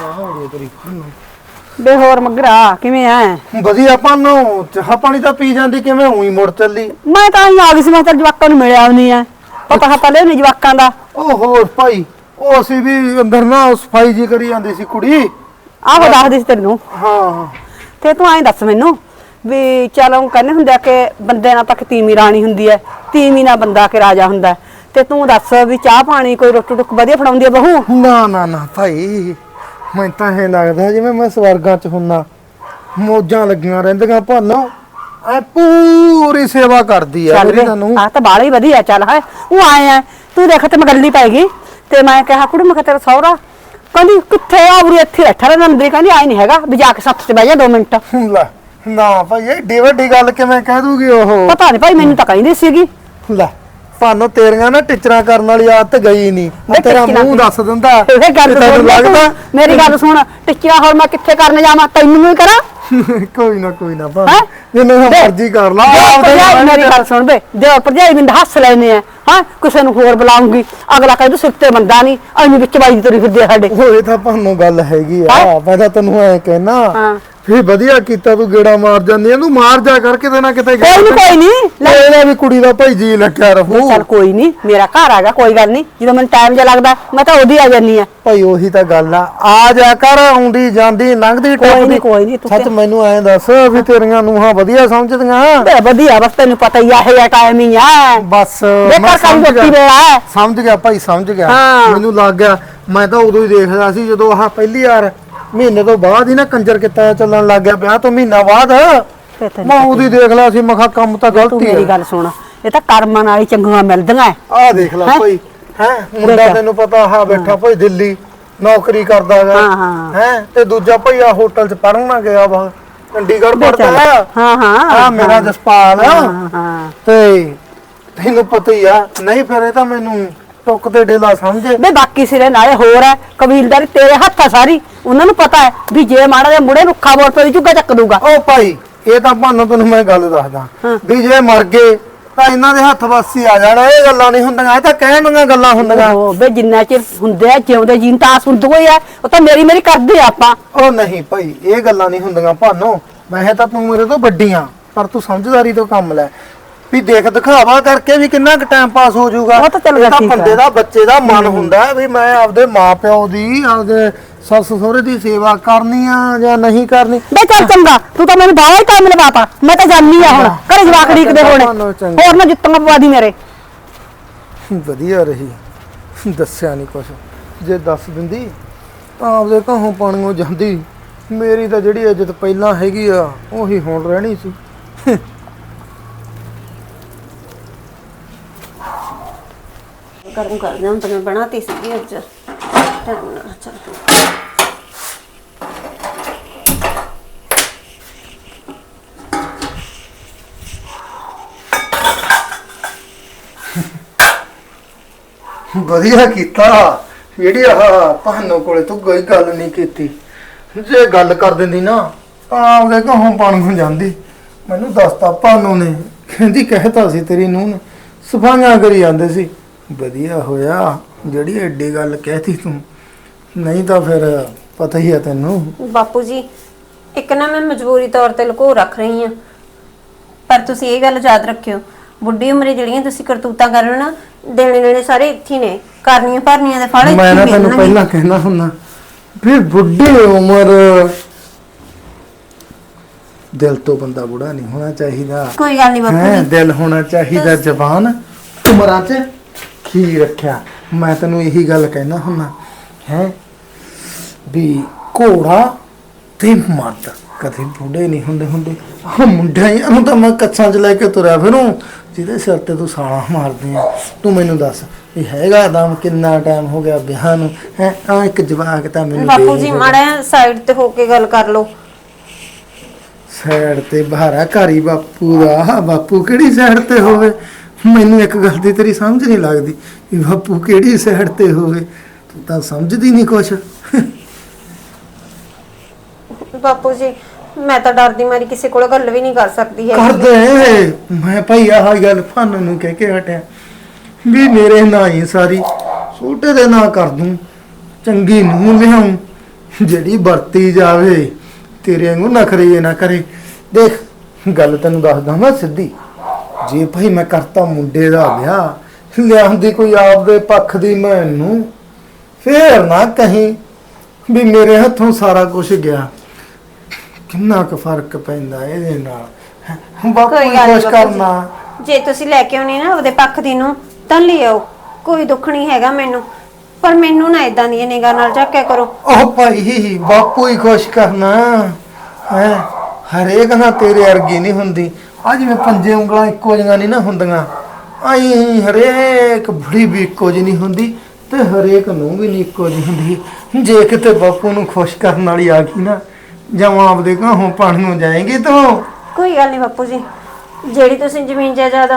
ਤਾਂ ਹੋ ਰਹੀ ਤੇਰੀ ਨੂੰ। ਬੇ ਹੋਰ ਮਗਰਾ ਕਿਵੇਂ ਐ? ਵਧੀਆ ਆਪਾਂ ਨੂੰ। ਚਾਹ ਪਾਣੀ ਤਾਂ ਪੀ ਜਾਂਦੀ ਕਿਵੇਂ ਉਹੀ ਮੁੜ ਚੱਲੀ? ਮੈਂ ਤਾਂ ਹੀ ਆ ਗਈ ਸੀ ਮੈਂ ਤਾਂ ਜਵਾਕਾਂ ਨੂੰ ਮਿਲਿਆ ਨਹੀਂ ਐ। ਪਤਾ ਹਤਾ ਲੈ ਨਹੀਂ ਜਵਾਕਾਂ ਦਾ। ਉਹ ਹੋਰ ਭਾਈ ਉਹ ਅਸੀਂ ਵੀ ਅੰਦਰ ਨਾ ਸਫ਼ਾਈ ਜੀ ਕਰੀ ਜਾਂਦੀ ਸੀ ਕੁੜੀ। ਆਹੋ ਦੱਸਦੀ ਸੀ ਤੈਨੂੰ। ਹਾਂ ਤੇ ਤੂੰ ਐਂ ਦੱਸ ਮੈਨੂੰ ਵੀ ਚਲੋ ਕਹਿੰਦੇ ਹੁੰਦੇ ਆ ਕਿ ਬੰਦੇ ਨਾਲ ਤਾਂ ਕਿ ਤੀਵੀਂ ਰਾਣੀ ਹੁੰਦੀ ਐ ਤੀਵੀਂ ਨਾਲ ਬੰਦਾ ਕਿ ਰਾਜਾ ਹੁੰਦਾ ਹੈ। ਤੇ ਤੂੰ ਦੱਸ ਵੀ ਚਾਹ ਪਾਣੀ ਕੋਈ ਰੋਟੀ ਟੁੱਕ ਵਧੀਆ ਫੜਾਉਂਦੀ ਐ ਬਹੂ? ਨਾ ਨਾ ਨਾ ਭਾਈ ਮੈਨੂੰ ਤਾਂ ਇਹ ਲੱਗਦਾ ਜਿਵੇਂ ਮੈਂ ਸਵਰਗਾਂ 'ਚ ਹੁੰਨਾ। ਮੋਜਾਂ ਲੱਗੀਆਂ ਰਹਿੰਦੀਆਂ ਭਾਨੋ। ਐ ਪੂਰੀ ਸੇਵਾ ਕਰਦੀ ਆ ਚੱਲ ਮੇਰੀ ਵੇ ਤੁਹਾਨੂੰ ਆ ਤਾਂ ਬਾਲਾ ਹੀ ਵਧੀਆ ਚੱਲ ਹੈ ਉਹ ਆਏ ਆ ਤੂੰ ਦੇਖ ਤੇ ਮੈਂ ਗੱਲੀ ਪੈ ਗਈ ਤੇ ਮੈਂ ਕਿਹਾ ਕੁੜੀ ਮੈਂ ਕਿਹਾ ਤੇਰਾ ਸਹੁਰਾ? ਕਹਿੰਦੀ ਕਿੱਥੇ ਆ ਉਰੇ ਇੱਥੇ ਬੈਠਾ ਰਹਿੰਦਾ ਅੰਦਰ ਹੀ ਕਹਿੰਦੀ ਆਈ ਨਹੀਂ ਹੈਗਾ ਵੀ ਜਾ ਕੇ ਸੱਤ ਤੇ ਬਹਿ ਜਾ 2 ਮਿੰਟ। ਲੈ ਨਾ ਭਾਈ ਇਹ ਵੱਡੀ ਗੱਲ ਕਿਵੇਂ ਕਹਿ ਦੂਗੀ ਉਹ? ਪਤਾ ਨਹੀਂ ਭਾਈ ਮੈਨੂੰ ਤਾਂ ਕਹਿੰਦੀ ਸੀਗੀ। ਲੈ ਭਾਨੋ ਤੇਰੀਆਂ ਨਾ ਟਿਚਰਾਂ ਕਰਨ ਵਾਲੀ ਆਦਤ ਗਈ ਨਹੀਂ ਤੇਰਾ ਟਿਚਰਾਂ ਮੂੰਹ ਦੀ- ਦੱਸ ਦਿੰਦਾ ਇਹ ਗੱਲ ਕਿ ਤੈਨੂੰ। ਲੱਗਦਾ ਮੇਰੀ ਗੱਲ ਸੁਣ ਟਿੱਚਾ ਹੋਰ ਮੈਂ ਕਿੱਥੇ ਕਰਨ ਜਾਵਾਂ? ਤੈਨੂੰ ਵੀ ਕਰਾਂ? ਕੋਈ ਨਾ ਕੋਈ ਨਾ ਹੈਂ? ਭਾਈ ਜਿੰਨੇ ਦੇ- ਮਰਜ਼ੀ ਕਰ ਲਾ। ਦੇ ਮੇਰੀ ਗੱਲ ਸੁਣ ਬੇ ਦੇ ਭਰਜਾਈ ਮੈਨੂੰ ਹੱਸ ਲੈਨੇ ਆ। ਹਾਂ? ਕਿਸੇ ਨੂੰ ਹੋਰ ਬੁਲਾਉਂਗੀ। ਅਗਲਾ ਕਹਿੰਦਾ ਸਿਰ ਤੇ ਬੰਦਾ ਨਹੀਂ ਐਵੇਂ ਵਿੱਚ ਬਾਈ ਤੁਰੀ ਫਿਰਦੀ ਸਾਡੇ। ਹੋਏ ਤਾਂ ਭਾਨੋ ਗੱਲ ਹੈਗੀ ਆ। ਹੈਂ? ਮੈਂ ਤਾਂ ਤੈਨੂੰ ਐ ਕਹਿਣਾ ਹਾਂ। ਫੇ ਵਧੀਆ ਕੀਤਾ ਤੂੰ ਗੇੜਾ ਮਾਰ ਜਾਂਦੀ ਇਹਨੂੰ ਮਾਰ ਜਾ ਕਰ ਕਿਤੇ ਨਾ ਕਿਤੇ ਕੋਈ ਨਹੀਂ ਕੋਈ ਨਹੀਂ ਲੈ। ਇਹਦਾ ਵੀ ਕੁੜੀ ਦਾ ਭਾਈ ਜੀ ਲੱਗਿਆ ਰਹੂ। ਚੱਲ ਕੋਈ ਨਹੀਂ ਮੇਰਾ ਘਰ ਆਗਾ ਕੋਈ ਗੱਲ ਨਹੀਂ ਜਦੋਂ ਮੈਨੂੰ ਟਾਈਮ ਜਿਹਾ ਲੱਗਦਾ ਮੈਂ ਤਾਂ ਉਹਦੀ ਆ ਜਾਨੀ ਆ। ਭਾਈ ਉਹੀ ਤਾਂ ਗੱਲ ਆ ਆ ਜਾ ਕਰ ਆਉਂਦੀ ਜਾਂਦੀ ਲੰਘਦੀ ਟੱਪਦੀ ਕੋਈ ਨੀ, ਤੂੰ ਸੱਚ ਮੈਨੂੰ ਐਂ ਦੱਸ ਵੀ ਤੇਰੀਆਂ ਨੂੰਹਾਂ ਵਧੀਆ ਸਮਝਦੀਆਂ? ਬੇ ਵਧੀਆ ਬਸ ਤੈਨੂੰ ਪਤਾ ਹੀ ਆ ਇਹ ਟਾਈਮ ਹੀ ਆ। ਬਸ ਮੈਂ ਸਮਝ ਗਿਆ। ਸਮਝ ਗਿਆ ਭਾਈ ਸਮਝ ਗਿਆ। ਮੈਨੂੰ ਲੱਗ ਗਿਆ ਮੈਂ ਤਾਂ ਉਦੋਂ ਹੀ ਦੇਖਦਾ ਸੀ ਜਦੋਂ ਆਹ ਪਹਿਲੀ ਵਾਰ ਮਹੀਨੇ ਤੋਂ ਬਾਅਦ ਹੀ ਨਾ ਕੰਜਰ ਕਿੱਤਾ ਚੱਲਣ ਲੱਗ ਗਿਆ ਵਿਆਹ ਤੋਂ ਮਹੀਨਾ ਬਾਅਦ। ਫੇ ਤੈਨੂੰ ਮੈਂ ਉਦੋਂ ਹੀ ਦੇਖ ਲਿਆ ਸੀ ਮੈਂ ਕਿਹਾ ਕੰਮ ਤਾਂ ਤੂੰ ਗਲਤੀ ਮੇਰੀ ਹੈ ਗੱਲ ਸੁਣ ਇਹ ਤਾਂ ਕਰਮਾਂ ਨਾਲ ਹੀ ਚੰਗੀਆਂ ਮਿਲਦੀਆਂ ਐ। ਆਹ ਦੇਖ ਲੈ ਹੈਂ? ਭਾਈ ਹੈ? ਮੁੰਡਾ ਦੇਖ। ਤੈਨੂੰ ਪਤਾ ਆਹ ਬੈਠਾ ਭਾਈ ਦਿੱਲੀ ਨੌਕਰੀ ਕਰਦਾ ਹੈਗਾ। ਹਾਂ, ਹਾਂ। ਹੈ? ਤੇ ਦੂਜਾ ਭਾਈ ਆ ਹੋਟਲ 'ਚ ਪੜਨ ਨਾ ਗਿਆ ਵਾ। ਚੰਡੀਗੜ੍ਹ ਪੜਦਾ ਚੱਲ। ਹੈ ਹਾਂ ਹਾਂ। ਆ ਮੇਰਾ ਜਸਪਾਲ ਹਾਂ ਹਾਂ। ਤੇ ਤੈਨੂੰ ਪਤਾ ਹੀ ਆ ਨਹੀਂ ਫਿਰ ਇਹ ਤਾਂ ਮੈਨੂੰ ਟੁੱਕ ਤੇ ਡੇਲਾ ਸਮਝੇ। ਬੇ ਬਾਕੀ ਸਿਰੇ ਨਾਲੇ ਹੋਰ ਹੈ ਕਬੀਲਦਾਰੀ ਤੇਰੇ ਹੱਥ ਆ ਸਾਰੀ ਉਹਨਾਂ ਨੂੰ ਪਤਾ ਹੈ ਵੀ ਜੇ ਮਾੜਾ ਜਿਹਾ ਮੁੜੇ ਰੁੱਖਾ ਬੋਲ ਪਈ ਝੁੱਗਾ ਚੱਕ ਦੂਗਾ। ਉਹ ਭਾਈ ਇਹ ਤਾਂ ਭਾਨੂੰ ਤੈਨੂੰ ਮੈਂ ਗੱਲ ਦੱਸਦਾ। ਵੀ ਜੇ ਮਰ ਗਏ ਤਾਂ ਇਹਨਾਂ ਦੇ ਹੱਥ ਵਾਸੀ ਆ ਜਾਣਾ ਇਹ ਗੱਲਾਂ ਨਹੀਂ ਹੁੰਦੀਆਂ ਇਹ ਤਾਂ ਕਹਿਣ ਦੀਆਂ ਗੱਲਾਂ ਹੁੰਦੀਆਂ। ਉਹ ਬੇ ਜਿੰਨਾ ਚਿਰ ਹੁੰਦੇ ਆ ਜਿਉਂਦੇ ਜੀਨ ਤਾਂ ਆਸ ਹੁੰਦੀ ਹੋਈ ਆ ਉਹ ਤਾਂ ਮੇਰੀ ਮੇਰੀ ਕਰਦੇ ਆ ਆਪਾਂ। ਉਹ ਨਹੀਂ ਭਾਈ ਇਹ ਗੱਲਾਂ ਨਹੀਂ ਹੁੰਦੀਆਂ ਭਾਨੋ ਵੈਸੇ ਤਾਂ ਤੂੰ ਮੇਰੇ ਤੋਂ ਵੱਡੀ ਆ ਪਰ ਤੂੰ ਸਮਝਦਾਰੀ ਤੋਂ ਕੰਮ ਲੈ। ਵੀ ਦੇਖ ਦਿਖਾਵਾ ਕਰਕੇ ਵੀ ਕਿੰਨਾ ਕੁ ਟਾਈਮ ਪਾਸ ਹੋ ਜਾਊਗਾ। ਉਹ ਤਾਂ ਚੱਲ ਇਹ ਠੀਕ ਆ। ਬੰਦੇ ਦਾ ਬੱਚੇ ਦਾ ਮਨ ਹੁੰਦਾ ਹੈ ਵੀ ਮੈਂ ਆਪਦੇ ਮਾਪਿਓ ਦੀ ਆਪਦੇ ਸੱਸ ਸਹੁਰੇ ਦੀ ਸੇਵਾ ਕਰਨੀ ਆ ਜਾਂ ਨਹੀਂ ਕਰਨੀ। ਬੇ ਚੱਲ ਚੰਗਾ ਤੂੰ ਤਾਂ ਮੈਨੂੰ ਬਾਵਾ ਹੀ ਟਾਈਮ ਲਵਾਤਾ। ਮੈਂ ਤਾਂ ਜਾਣੀ ਆ ਹੁਣ ਘਰੇ ਜਵਾਕ ਢੀਕਦੇ ਹੋਣੇ। ਚੰਗਾ, ਚੰਗਾ। ਹੋਰ ਨਾ ਜੁੱਤੀਆਂ ਪਵਾ ਦੀ ਮੇਰੇ। ਵਧੀਆ ਰਹੀ। ਦੱਸਿਆ ਨਹੀਂ ਕੁਛ। ਜੇ ਦੱਸ ਦਿੰਦੀ ਤਾਂ ਆਪਦੇ ਘਰੋਂ ਪਾਣੀਆਂ ਜਾਂਦੀ। ਮੇਰੀ ਤਾਂ ਜਿਹੜੀ ਇੱਜ਼ਤ ਪਹਿਲਾਂ ਹੈਗੀ ਆ ਉਹੀ ਹੁਣ ਰਹਿਣੀ ਸੀ। ਗਰਮ ਕਰ ਦਿਆਂ ਤਾਂ ਮੈਂ ਬਣਾਤੀ ਸੀਗੀ ਅੱਜ। ਟਾਈਮ ਨਾਲ, ਚੱਲ ਵਧੀਆ ਕੀਤਾ। ਜਿਹੜੀ ਆਹ ਤੁਹਾਨੂੰ ਕੋਲੇ ਤੂੰ ਕੋਈ ਗੱਲ ਨਹੀਂ ਕੀਤੀ। ਜੇ ਗੱਲ ਕਰ ਦਿੰਦੀ ਨਾ, ਤਾਂ ਆਪਦੇ ਘਰੋਂ ਪਾਣੀਆਂ ਜਾਂਦੀ। ਮੈਨੂੰ ਦੱਸਤਾ ਭਾਨੋ ਨੇ, ਕਹਿੰਦੀ ਕਹਿਤਾ ਸੀ ਤੇਰੀ ਨੂੰਹ ਨੇ, ਸਫਾਈਆਂ ਕਰੀ ਜਾਂਦੇ ਸੀ। ਵਧੀਆ ਹੋਇਆ। ਜਿਹੜੀ ਐਡੀ ਗੱਲ ਕਹਿਤੀ ਤੂੰ ਨਹੀਂ ਤਾਂ ਫਿਰ ਪਤਾ ਹੀ ਆ ਤੈਨੂੰ। ਬਾਪੂ ਜੀ ਇੱਕ ਨਾ ਮੈਂ ਮਜਬੂਰੀ ਤੌਰ ਤੇ ਲੁਕੋ ਰੱਖ ਰਹੀ ਹਾਂ। ਪਰ ਤੁਸੀਂ ਇਹ ਗੱਲ ਯਾਦ ਰੱਖਿਓ ਬੁੱਢੀ ਉਮਰੇ ਜਿਹੜੀਆਂ ਤੁਸੀਂ ਕਰਤੂਤਾਂ ਕਰ ਰਹੇ ਹੋ ਨਾ ਦੇਣੇ ਲੈਣੇ ਸਾਰੇ ਇੱਥੇ ਹੀ ਨੇ। ਕਰਨੀਆਂ ਭਰਨੀਆਂ ਦੇ ਫਲ ਇੱਥੇ ਮੈਂ ਨਾ ਹੀ ਤੈਨੂੰ। ਪਹਿਲਾਂ ਕਹਿਣਾ ਹੁੰਦਾ ਵੀ ਬੁੱਢੀ ਉਮਰ ਦਿਲ ਤੋਂ ਬੰਦਾ ਬੁੜਾ ਨਹੀਂ ਹੋਣਾ ਚਾਹੀਦਾ। ਕੋਈ ਗੱਲ ਨਹੀਂ ਬਾਪੂ ਹੈ ਜੀ। ਦਿਲ ਹੋਣਾ ਚਾਹੀਦਾ ਜ਼ਬਾਨ ਉਮਰਾਂ 'ਚ ਕੀ ਰੱਖਿਆ? ਮੈਂ ਤੈਨੂੰ ਇਹੀ ਗੱਲ ਕਹਿਣਾ ਹੁੰਦਾ ਹੈ? ਵੀ ਘੋੜਾ ਤੇ ਮਰਦ ਕਦੇ ਬੁੱਢੇ ਨਹੀਂ ਹੁੰਦੇ ਹੁੰਦੇ। ਆਹ ਮੁੰਡਿਆਂ ਹੀ ਨੂੰ ਤਾਂ ਮੈਂ ਕੱਛਾਂ 'ਚ ਲੈ ਕੇ ਤੁਰਿਆ ਫਿਰੂ। ਜਿਹਦੇ ਸਿਰ ਤੇ ਤੂੰ ਸਾਲਾ ਮਾਰਦੇ ਆ। ਤੂੰ ਮੈਨੂੰ ਦੱਸ ਵੀ ਹੈਗਾ ਦਮ ਕਿੰਨਾ ਟਾਈਮ ਹੋ ਗਿਆ ਵਿਆਹ ਨੂੰ? ਹੈ? ਆ ਇੱਕ ਜਵਾਕ ਤਾਂ ਮੈਨੂੰ ਬਾਪੂ ਜੀ ਮਾੜਾ ਸਾਈਡ ਤੇ ਹੋ ਕੇ ਗੱਲ ਕਰ ਲਓ। ਸਾਈਡ ਤੇ ਬਹਾਰਾ ਘਾਰੀ ਬਾਪੂ ਦਾ। ਬਾਪੂ ਕਿਹੜੀ ਸਾਈਡ ਤੇ ਹੋਵੇ? ਮੈਨੂੰ ਇੱਕ ਗੱਲ ਦੀ ਤੇਰੀ ਸਮਝ ਨਹੀਂ ਲੱਗਦੀ ਵੀ ਬਾਪੂ ਕਿਹੜੀ ਸਾਈਡ ਤੇ ਹੋਵੇ। ਤੂੰ ਤਾਂ ਸਮਝਦੀ ਨਹੀਂ ਕੁਛ। ਬਾਪੂ ਜੀ ਮੈਂ ਤਾਂ ਡਰਦੀ ਮਾਰੀ ਕਿਸੇ ਕੋਲ ਗੱਲ ਵੀ ਨਹੀਂ ਕਰ ਸਕਦੀ ਹੈ ਕਰਦੇ ਮੈਂ ਭਾਈ ਆਹ ਗੱਲ ਫਨ ਨੂੰ ਕਹਿ ਕੇ ਹਟਿਆ। ਵੀ ਮੇਰੇ ਨਾਂ ਹੀ ਸਾਰੀ ਛੋਟੇ ਦੇ ਨਾਂ ਕਰ ਦੂੰ ਚੰਗੀ ਨੂੰ ਲਿਆਉਂ ਜਿਹੜੀ ਵਰਤੀ ਜਾਵੇ ਤੇਰੇ ਵਾਂਗੂ ਨਖਰੇ ਨਾ ਕਰੇ। ਦੇਖ ਗੱਲ ਤੈਨੂੰ ਦੱਸਦਾ ਮੈਂ ਸਿੱਧੀ। ਜੇ ਭਾਈ ਮੈਂ ਕਰਤਾ ਮੁੰਡੇ ਦਾ ਵਿਆਹ ਲਿਆਂਦੀ ਕੋਈ ਆਪਦੇ ਪੱਖ ਦੀ ਮੈਨੂੰ ਫੇਰ ਨਾ ਕਹੀਂ ਵੀ ਮੇਰੇ ਹੱਥੋਂ ਸਾਰਾ ਕੁਝ ਗਿਆ। ਕਿੰਨਾ ਕੁ ਫ਼ਰਕ ਪੈਂਦਾ ਇਹਦੇ ਨਾਲ। ਬਾਪੂ ਕੋਈ ਗੱਲ ਨੀ ਕੁਛ ਬਾਪੂ ਕਰਨਾ। ਜੇ ਤੁਸੀਂ ਲੈ ਕੇ ਆਉਣੀ ਨਾ ਉਹਦੇ ਪੱਖ ਦੀ ਨੂੰ ਤਾਂ ਲੈ ਆਓ। ਕੋਈ ਦੁੱਖ ਨਹੀਂ ਹੈਗਾ ਮੈਨੂੰ। ਪਰ ਮੈਨੂੰ ਨਾ ਇਦਾਂ ਦੀਆਂ ਨਿਗਾਹ ਨਾਲ ਝਾਕਿਆ ਕਰੋ। ਉਹ ਭਾਈ ਬਾਪੂ ਹੀ ਖੁਸ਼ ਕਰਨਾ। ਹੈ ਹਰੇਕ ਨਾਲ ਤੇਰੇ ਵਰਗੀ ਨਹੀਂ ਹੁੰਦੀ। ਆ ਜਿਵੇਂ ਪੰਜੇ ਉਂਗਲਾਂ ਇੱਕੋ ਜਿਹੀਆਂ ਨਹੀਂ ਨਾ ਹੁੰਦੀਆਂ। ਆਈ ਹਰੇਕ ਬੁੜੀ ਵੀ ਇੱਕੋ ਜਿਹੀ ਨਹੀਂ ਹੁੰਦੀ ਤੇ ਹਰੇਕ ਨੂੰ ਵੀ ਨਹੀਂ ਇੱਕੋ ਜਿਹੀ ਹੁੰਦੀ। ਜੇ ਕਿਤੇ ਬਾਪੂ ਨੂੰ ਖੁਸ਼ ਕਰਨ ਵਾਲੀ ਆ ਗਈ ਨਾ ਜਾਂ ਆਪਦੇ ਘਰੋਂ ਪਾਣੀਆਂ ਜਾਏਗੀ ਤੂੰ ਕੋਈ ਗੱਲ ਨਹੀਂ ਬਾਪੂ ਜੀ ਜਿਹੜੀ ਤੁਸੀਂ ਜ਼ਮੀਨ ਜਾਇਦਾਦ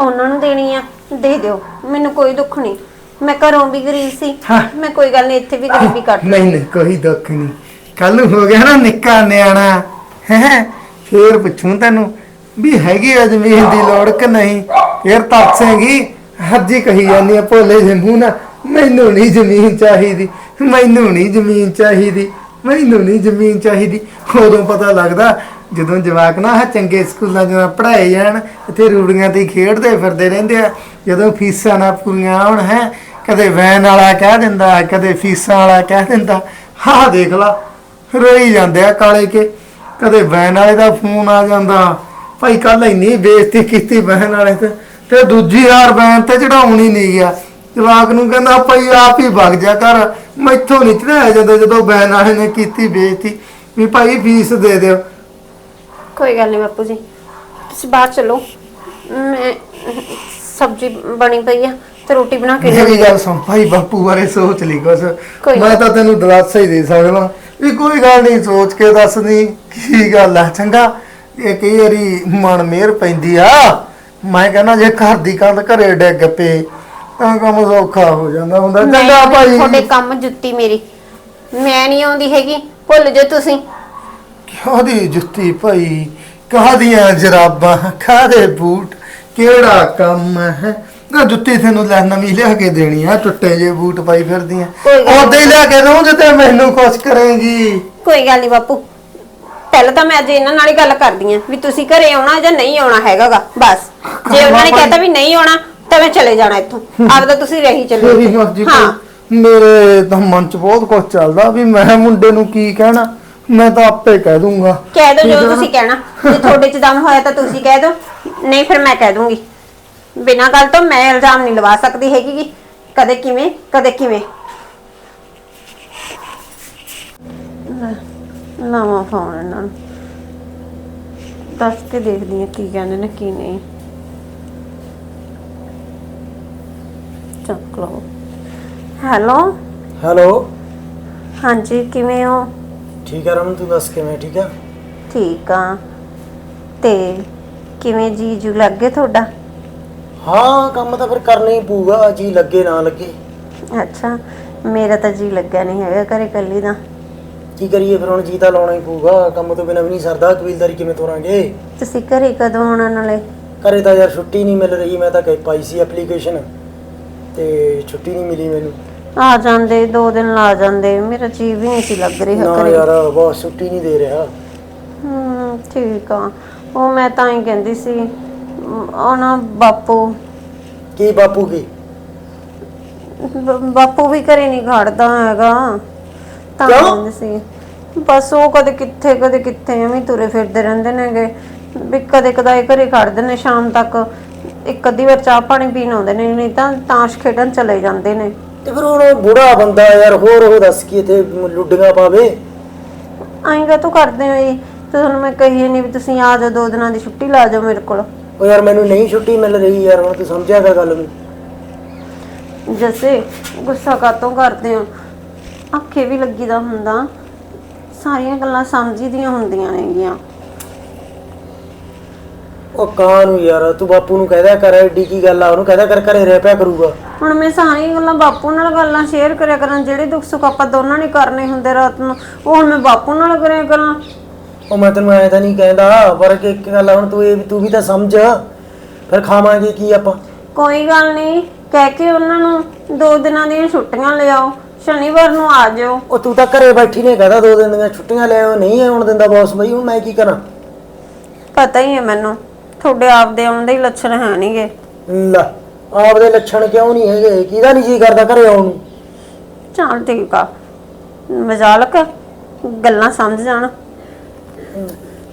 ਉਹਨਾਂ ਨੂੰ ਦੇਣੀ ਆ ਦੇ ਦਿਓ। ਮੈਨੂੰ ਕੋਈ ਦੁੱਖ ਨਹੀਂ। ਮੈਂ ਘਰੋਂ ਵੀ ਗਰੀਬ ਸੀ ਹਾਂ। ਮੈਂ ਕੋਈ ਗੱਲ ਨਹੀਂ ਇੱਥੇ ਵੀ ਗਰੀਬੀ ਕੱਟ ਨਹੀਂ ਨਹੀਂ ਕੋਈ ਦੁੱਖ ਨਹੀਂ। ਕੱਲ ਨੂੰ ਹੋ ਗਿਆ ਨਾ ਨਿੱਕਾ ਨਿਆਣਾ। ਹੈ ਫੇਰ ਪੁੱਛੂ ਤੈਨੂੰ। ਵੀ ਹੈਗੀ ਆ ਜ਼ਮੀਨ ਦੀ ਲੋੜ ਕਿ ਨਹੀਂ? ਫੇਰ ਤਰਸੇਗੀ ਹੱਜੀ ਕਹੀ ਜਾਂਦੀ ਆ, ਭੋਲੇ ਜਿਹੇ ਮੂੰਹ ਨਾਲ, ਮੈਨੂੰ ਨਹੀਂ ਜ਼ਮੀਨ ਚਾਹੀਦੀ, ਮੈਨੂੰ ਨਹੀਂ ਜ਼ਮੀਨ ਚਾਹੀਦੀ, ਮੈਨੂੰ ਨਹੀਂ ਜ਼ਮੀਨ ਚਾਹੀਦੀ। ਉਦੋਂ ਪਤਾ ਲੱਗਦਾ, ਜਦੋਂ ਜਵਾਕ ਨਾ ਆਹ ਚੰਗੇ ਸਕੂਲਾਂ 'ਚ ਨਾ ਪੜ੍ਹਾਏ ਜਾਣ, ਇੱਥੇ ਰੂੜੀਆਂ ਤੇ ਹੀ ਖੇਡਦੇ ਫਿਰਦੇ ਰਹਿੰਦੇ ਆ। ਜਦੋਂ ਫੀਸਾਂ ਨਾ ਪੂਰੀਆਂ ਆਉਣ ਹੈ, ਕਦੇ ਵੈਨ ਵਾਲਾ ਕਹਿ ਦਿੰਦਾ, ਕਦੇ ਫੀਸਾਂ ਵਾਲਾ ਕਹਿ ਦਿੰਦਾ। ਹਾਂ ਦੇਖ ਲਾ, ਰੋਈ ਜਾਂਦੇ ਆ ਕਾਲੇ ਕੇ। ਕਦੇ ਵੈਨ ਵਾਲੇ ਦਾ ਫੋਨ ਆ ਜਾਂਦਾ। ਭਾਈ ਕੱਲ ਇੰਨੀ ਬੇਇੱਜ਼ਤੀ ਕੀਤੀ ਵੈਨ ਵਾਲੇ ਤੇ ਤੇ ਦੂਜੀ ਵਾਰ ਵੈਨ ਤੇ ਚੜਾਉਣੀ ਨਹੀਂ ਗਿਆ। ਜਵਾਕ ਨੂੰ ਕਹਿੰਦਾ ਭਾਈ ਆਪ ਹੀ ਵਗ ਜਾ ਕਰ ਮੈਥੋਂ ਨਹੀਂ ਚੜਾਇਆ ਜਾਂਦਾ ਜਦੋਂ ਵੈਨ ਵਾਲੇ ਨੇ ਕੀਤੀ ਬੇਇੱਜ਼ਤੀ। ਵੀ ਭਾਈ ਫੀਸ ਦੇ ਦਿਓ। ਕੋਈ ਗੱਲ ਨਹੀਂ ਬਾਪੂ ਜੀ ਤੁਸੀਂ ਬਾਹਰ ਚਲੋ। ਮੈਂ ਸਬਜ਼ੀ ਬਣੀ ਪਈ ਆ ਤੇ ਰੋਟੀ ਬਣਾ ਕੇ ਮੇਰੀ। ਗੱਲ ਸੁਣ ਭਾਈ ਬਾਪੂ ਬਾਰੇ ਸੋਚ ਲਈ ਕੁਛ। ਕੋਈ ਮੈਂ। ਤਾਂ ਤੈਨੂੰ ਦਲਾਸਾ ਹੀ ਦੇ ਸਕਦਾ। ਵੀ ਕੋਈ ਗੱਲ ਨਹੀਂ ਸੋਚ ਕੇ ਦੱਸਦੀ ਕੀ ਗੱਲ ਆ ਚੰਗਾ? ਇਹ ਕਈ ਵਾਰੀ ਮਨ ਮੇਰ ਪੈਂਦੀ ਆ। ਮੈਂ ਕਹਿੰਦਾ ਜੇ ਘਰ ਦੀ ਕੰਧ ਘਰੇ ਡਿੱਗ ਪਏ ਤਾਂ ਕੰਮ ਸੌਖਾ ਹੋ ਜਾਂਦਾ ਹੁੰਦਾ। ਚੰਗਾ ਭਾਈ। ਤੁਹਾਡੇ ਕੰਮ ਜੁੱਤੀ ਮੇਰੀ। ਮੈਂ ਨਹੀਂ ਆਉਂਦੀ ਹੈਗੀ। ਭੁੱਲ ਜਾ ਤੁਸੀਂ। ਕਾਹਦੀ ਜੁੱਤੀ ਭਾਈ? ਕਾਹਦੀਆਂ ਜਰਾਬਾਂ? ਕਾਹਦੇ ਬੂਟ? ਕਿਹੜਾ ਕੰਮ ਹੈ? ਨਾ ਜੁੱਤੀ ਤੈਨੂੰ ਲੈ ਨਵੀਂ ਲਿਆ ਕੇ ਦੇਣੀ ਆ। ਟੁੱਟੇ ਜੇ ਬੂਟ ਪਾਈ ਫਿਰਦੀਆਂ ਕੋਈ ਗੱਲ ਉਹਦੇ ਹੀ ਲਿਆ ਕੇ ਜੇ ਤੇ ਮੈਨੂੰ ਖੁਸ਼ ਕਰੇਂਗੀ। ਕੋਈ ਗੱਲ ਨਹੀਂ ਬਾਪੂ। ਪਹਿਲਾਂ ਤਾਂ ਮੈਂ ਅੱਜ ਇਹਨਾਂ ਨਾਲ ਹੀ ਗੱਲ ਕਰਦੀ ਆਂ ਵੀ ਤੁਸੀਂ ਘਰੇ ਆਉਣਾ ਜਾਂ ਨਹੀਂ ਆਉਣਾ ਹੈਗਾਗਾ ਬਸ। ਜੇ ਉਹਨਾਂ ਨੇ ਕਹਿਤਾ ਵੀ ਨਹੀਂ ਆਉਣਾ ਤਾਂ ਮੈਂ ਚਲੇ ਜਾਣਾ ਇੱਥੋਂ। ਆਪਦਾ ਤੁਸੀਂ ਰਹੀ ਚੱਲੋ ਤੇਰੀ ਇੱਥੇ। ਮਰਜ਼ੀ ਹਾਂ। ਭਾਈ। ਮੇਰੇ ਤਾਂ ਮਨ ਚ ਬਹੁਤ ਕੁਝ ਚੱਲਦਾ ਵੀ ਮੈਂ ਮੁੰਡੇ ਨੂੰ ਕੀ ਕਹਿਣਾ ਮੈਂ ਤਾਂ ਆਪੇ ਕਹਿ ਦੂੰਗਾ। ਕਹਿ ਦਿਓ ਜੋ? ਤੁਸੀਂ ਕਹਿਣਾ। ਜੇ ਤੁਹਾਡੇ ਚ ਦਮ ਹੋਇਆ ਤਾਂ ਤੁਸੀਂ ਕਹਿ ਦਿਓ ਨਹੀਂ ਫਿਰ ਮੈਂ ਕਹਿ ਦੂੰਗੀ। ਬਿਨਾਂ ਗੱਲ ਤੋਂ ਮੈਂ ਇਲਜ਼ਾਮ ਨਹੀਂ ਲਵਾ ਸਕਦੀ ਹੈਗੀ ਕਿ ਕਦੇ ਕਿਵੇਂ ਕਦੇ ਕਿਵੇਂ। ਲਾਵਾਂ ਫੋਨ ਇਹਨਾਂ ਨੂੰ। ਦੱਸ ਕੇ ਦੇਖਦੀ ਆ ਕੀ ਕਹਿੰਦੇ ਨੇ ਕੀ ਨਹੀਂ। ਚੱਕ ਲਓ। ਹੈਲੋ? ਹੈਲੋ? ਹਾਂਜੀ ਕਿਵੇਂ ਹੋ? ਠੀਕ ਹੈ ਰਮਨ ਤੂੰ ਦੱਸ ਕਿਵੇਂ ਠੀਕ ਹੈ ਠੀਕ ਆ। ਤੇ ਕਿਵੇਂ ਜੀਜੂ ਲੱਗੇ ਤੁਹਾਡਾ? ਹਾਂ ਕੰਮ ਤਾਂ ਫਿਰ ਕਰਨਾ ਹੀ ਪਊਗਾ ਜੀ ਲੱਗੇ ਨਾ ਲੱਗੇ। ਅੱਛਾ ਮੇਰਾ ਤਾਂ ਜੀ ਲੱਗਾ ਨਹੀਂ ਹੈਗਾ ਘਰੇ ਕੱਲੀ ਦਾ। ਕੀ ਕਰੀਏ ਫਿਰ ਹੁਣ ਜੀ ਤਾਂ ਲਾਉਣਾ ਹੀ ਪਊਗਾ ਕੰਮ ਤੋਂ ਬਿਨਾਂ ਵੀ ਨਹੀਂ ਸਰਦਾ ਕਬੀਲਦਾਰੀ ਕਿਵੇਂ ਤੋਰਾਂਗੇ? ਤੁਸੀਂ ਘਰੇ ਕਦੋਂ ਆਉਣਾ ਨਾਲੇ? ਘਰੇ ਤਾਂ ਯਾਰ ਛੁੱਟੀ ਨਹੀਂ ਮਿਲ ਰਹੀ ਮੈਂ ਤਾਂ ਕਹੀ ਪਾਈ ਸੀ ਐਪਲੀਕੇਸ਼ਨ ਤੇ ਛੁੱਟੀ ਨਹੀਂ ਮਿਲੀ ਮੈਨੂੰ। ਆ ਜਾਂਦੇ ਦੋ ਦਿਨ ਲਾ ਜਾਂਦੇ ਮੇਰਾ ਜੀ ਵੀ ਨਹੀਂ ਸੀ ਲੱਗ ਰਿਹਾ ਨਾ ਘਰੇ। ਯਾਰ ਬਹੁਤ ਛੁੱਟੀ ਨਹੀਂ ਦੇ ਰਿਹਾ। ਹੂੰ ਠੀਕ ਆ। ਉਹ ਮੈਂ ਤਾਂ ਹੀ ਕਹਿੰਦੀ ਸੀ ਉਹ ਨਾ ਬਾਪੂ। ਕੀ ਬਾਪੂ ਕੀ? ਬ- ਬਾਪੂ ਵੀ ਘਰੇ ਨਹੀਂ ਖੜਦਾ ਹੈਗਾ। ਤਾਂ ਕਿਉਂ? ਕਹਿੰਦੀ ਸੀ। ਬਸ ਉਹ ਕਦੇ ਕਿੱਥੇ ਕਦੇ ਕਿੱਥੇ ਐਵੇਂ ਹੀ ਤੁਰੇ ਫਿਰਦੇ ਰਹਿੰਦੇ ਨੇਗੇ। ਵੀ ਕਦੇ ਕਦਾਈ ਘਰੇ ਖੜਦੇ ਨੇ ਸ਼ਾਮ ਤੱਕ। ਇੱਕ ਅੱਧੀ ਵਾਰ ਚਾਹ ਪਾਣੀ ਪੀਣ ਆਉਂਦੇ ਨੇ ਨਹੀਂ ਤਾਂ ਤਾਸ਼ ਖੇਡਣ ਚਲੇ ਜਾਂਦੇ ਨੇ। ਤੇ ਫਿਰ ਹੁਣ ਉਹ ਬੁੜਾ ਬੰਦਾ ਯਾਰ ਹੋਰ ਉਹ ਦੱਸ ਕੀ ਇੱਥੇ ਲੁੱਡੀਆਂ ਪਾਵੇ? ਆਏਗਾ ਤੂੰ ਕਰਦੇ ਹੋ ਜੀ? ਤੇ ਤੁਹਾਨੂੰ ਮੈਂ ਕਹੀ ਨਹੀਂ ਵੀ ਤੁਸੀਂ ਆ ਜਾਓ ਦੋ ਦਿਨਾਂ ਦੀ ਛੁੱਟੀ ਲਾ ਜਾਓ ਮੇਰੇ ਕੋਲ। ਉਹ ਯਾਰ ਮੈਨੂੰ ਨਹੀਂ ਛੁੱਟੀ ਮਿਲ ਰਹੀ ਯਾਰ ਹੁਣ ਤੂੰ ਸਮਝਿਆਗਾ ਗੱਲ ਨੂੰ। ਜੈਸੇ ਗੁੱਸਾ ਕਾਤੋਂ ਕਰਦੇ ਹੋ? ਅੱਖੇ ਵੀ ਲੱਗੀਦਾ ਹੁੰਦਾ। ਸਾਰੀਆਂ ਗੱਲਾਂ ਸਮਝੀਦੀਆਂ ਹੁੰਦੀਆਂ ਨੇਗੀਆਂ। ਉਹ ਕਾਂ ਨੂੰ ਯਾਰ ਤੂੰ ਬਾਪੂ ਨੂੰ ਕਹਿਦਾ ਕਰ ਐਡੀ ਕੀ ਗੱਲ ਆ? ਉਹਨੂੰ ਕਹਿਦਾ ਕਰ ਘਰੇ ਰਹਿ ਪਿਆ ਕਰੂਗਾ। ਹੁਣ ਮੈਂ ਸਾਰੀਆਂ ਗੱਲਾਂ ਬਾਪੂ ਨਾਲ ਗੱਲਾਂ ਸ਼ੇਅਰ ਕਰਿਆ ਕਰਾਂ ਜਿਹੜੇ ਦੁੱਖ ਸੁੱਖ ਆਪਾਂ ਦੋਨਾਂ ਨੇ ਕਰਨੇ ਹੁੰਦੇ ਰਾਤ ਨੂੰ ਉਹ ਹੁਣ ਮੈਂ ਬਾਪੂ ਨਾਲ ਕਰਿਆ ਕਰਾਂ। ਉਹ ਮੈਂ ਤੈਨੂੰ ਐ ਤਾਂ ਨਹੀਂ ਕਹਿੰਦਾ ਪਰ ਕਿ ਇੱਕ ਗੱਲ ਆ, ਹੁਣ ਤੂੰ ਇਹ ਤੂੰ ਵੀ ਤਾਂ ਸਮਝ। ਫਿਰ ਖਾਵਾਂਗੇ ਕੀ ਆਪਾਂ? ਕੋਈ ਗੱਲ ਨਹੀਂ ਕਹਿ ਕੇ ਉਹਨਾਂ ਨੂੰ ਦੋ ਦਿਨਾਂ ਦੀਆਂ ਛੁੱਟੀਆਂ ਲਿਆਓ। ਸ਼ਨੀਵਾਰ ਨੂੰ ਆ ਜਾਓ। ਉਹ ਤੂੰ ਤਾਂ ਘਰੇ ਬੈਠੀ ਨੇ ਕਹਦਾ ਦੋ ਦਿਨ ਦੀਆਂ ਛੁੱਟੀਆਂ ਲੈ ਆਓ ਨਹੀਂ ਆਉਣ ਦਿੰਦਾ ਬੌਸ ਬਈ ਹੁਣ ਮੈਂ ਕੀ ਕਰਾਂ? ਪਤਾ ਹੀ ਹੈ ਮੈਨੂੰ ਤੁਹਾਡੇ ਆਪ ਦੇ ਆਉਂਦੇ ਹੀ ਲੱਛਣ ਹੈ ਨਹੀਂਗੇ ਲੈ ਆਪਦੇ ਲੱਛਣ ਕਿਉਂ ਨਹੀਂ ਹੈਗੇ? ਕਿਹਦਾ ਨਹੀਂ ਜੀ ਕਰਦਾ ਘਰੇ ਆਉਣ ਨੂੰ? ਚੱਲ ਠੀਕ ਆ। ਮਜ਼ਾਲਕ ਗੱਲਾਂ ਸਮਝ ਜਾਣ।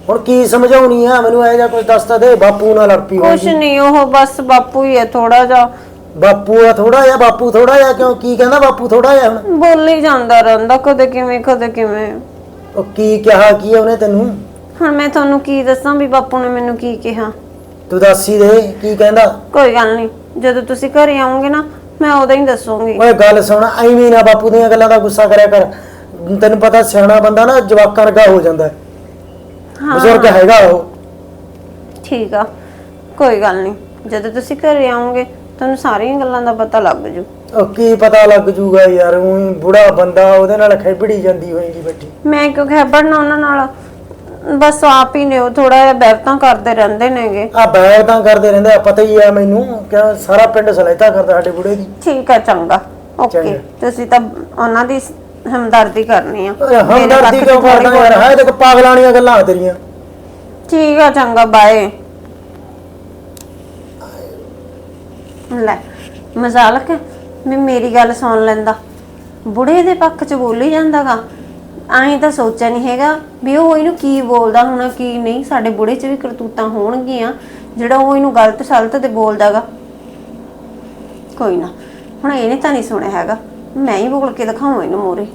ਹੁਣ ਕੀ ਸਮਝਾਉਣੀ ਆ? ਮੈਨੂੰ ਐ ਜਾਂ ਕੁਝ ਦੱਸ ਤਾਂ ਦੇ ਬਾਪੂ ਨਾਲ ਲੜ ਪਈ ਕੁਛ। ਨਹੀਂ ਉਹ ਬਸ ਬਾਪੂ ਹੀ ਹੈ ਥੋੜਾ ਜਿਹਾ। ਬਾਪੂ ਆ ਥੋੜਾ ਜਿਹਾ ਬਾਪੂ ਥੋੜਾ ਜਿਹਾ ਕਿਉਂ? ਕੀ ਕਹਿੰਦਾ ਬਾਪੂ ਥੋੜਾ ਜਿਹਾ ਹੁਣ? ਬੋਲੀ ਜਾਂਦਾ ਰਹਿੰਦਾ ਕਦੇ ਕਿਵੇਂ ਕਦੇ ਕਿਵੇਂ। ਉਹ ਕੀ ਕਿਹਾ ਕੀ ਆ ਉਹਨੇ ਤੈਨੂੰ? ਹੁਣ ਮੈਂ ਤੁਹਾਨੂੰ ਕੀ ਦੱਸਾਂ ਵੀ ਬਾਪੂ ਨੇ ਮੈਨੂੰ ਕੀ ਕਿਹਾ? ਤੂੰ ਦੱਸ ਹੀ ਦੇ ਕੀ ਕਹਿੰਦਾ? ਕੋਈ ਗੱਲ ਨਹੀਂ ਜਦੋਂ ਤੁਸੀਂ ਘਰੇ ਆਓਗੇ ਨਾ ਮੈਂ ਉਦੋਂ ਹੀ ਦੱਸੂਗੀ। ਓਏ ਗੱਲ ਸੁਣ ਐਵੇਂ ਨਾ ਬਾਪੂ ਦੀਆਂ ਗੱਲਾਂ ਦਾ ਗੁੱਸਾ ਕਰਿਆ ਕਰ। ਤੈਨੂੰ ਪਤਾ ਸਿਆਣਾ ਬੰਦਾ ਨਾ ਜਵਾਕਾਂ ਵਰਗਾ ਹੋ ਜਾਂਦਾ। ਹੈ। ਬਜ਼ੁਰਗ ਹੈਗਾ ਉਹ। ਠੀਕ ਆ ਕੋਈ ਗੱਲ ਨਹੀਂ ਜਦੋਂ ਤੁਸੀਂ ਘਰੇ ਆਓਗੇ ਤੁਹਾਨੂੰ ਸਾਰੀਆਂ ਗੱਲਾਂ ਦਾ ਪਤਾ ਲੱਗ ਜੂ। ਉਹ ਕੀ ਪਤਾ ਲੱਗ ਜੂਗਾ ਯਾਰ ਉਹੀ ਬੁੜਾ ਬੰਦਾ ਉਹਦੇ ਨਾਲ ਖੇਬੜੀ ਜਾਂਦੀ ਹੋਏਗੀ ਬੈਠੀ। ਮੈਂ ਕਿਉਂ ਖੈਬੜਨਾ ਉਹਨਾਂ ਨਾਲ? ਬਸ ਆਪ ਹੀ ਨੇ ਉਹ ਥੋੜਾ ਜਿਹਾ ਬੈਵਤਾਂ ਕਰਦੇ ਰਹਿੰਦੇ ਨੇਗੇ। ਆ ਤਾਂ ਕਰਦੇ ਰਹਿੰਦੇ ਆ ਪਤਾ ਹੀ ਆ ਮੈਨੂੰ ਕਿ ਸਾਰਾ ਪਿੰਡ ਸਲਾਇਤਾ ਕਰਦਾ ਸਾਡੇ ਬੁੜੇ ਦੀ। ਠੀਕ ਆ ਚੰਗਾ। ਓਕੇ ਚੰਗਾ। ਤੁਸੀਂ ਤਾਂ ਉਹਨਾਂ ਦੀ ਹਮਦਰਦੀ ਕਰਨੀ ਆ। ਓਏ ਮੇਰੇ ਹਮਦਰਦੀ 'ਚ ਕਿਉਂ ਥੋੜ੍ਹੀ ਕਰਦਾ ਯਾਰ ਹੈ ਦੇਖੋ ਪਾਗਲਾਣੀਆਂ ਗੱਲਾਂ ਤੇਰੀਆਂ। ਠੀਕ ਆ ਚੰਗਾ ਬਾਏ ਲੈ, ਮਜ਼ਾਲਕ ਵੀ ਮੇਰੀ ਗੱਲ ਸੁਣ ਲੈਂਦਾ। ਬੁੜੇ ਦੇ ਪੱਖ 'ਚ ਬੋਲੀ ਜਾਂਦਾਗਾ। ਐਂ ਤਾਂ ਸੋਚਿਆ ਨਹੀਂ ਹੈਗਾ ਵੀ ਉਹ ਇਹਨੂੰ ਕੀ ਬੋਲਦਾ ਹੋਣਾ, ਕੀ ਨਹੀਂ। ਸਾਡੇ ਬੁੜੇ 'ਚ ਵੀ ਕਰਤੂਤਾਂ ਹੋਣਗੀਆਂ, ਜਿਹੜਾ ਉਹ ਇਹਨੂੰ ਗਲਤ ਸਲਤ ਤੇ ਬੋਲਦਾਗਾ। ਕੋਈ ਨਾ, ਹੁਣ ਇਹਨੇ ਤਾਂ ਨਹੀਂ ਸੁਣਿਆ ਹੈਗਾ। ਮੈਂ ਹੀ ਬੋਲ ਕੇ ਦਿਖਾਵਾਂ ਇਹਨੂੰ ਮੋਰੇ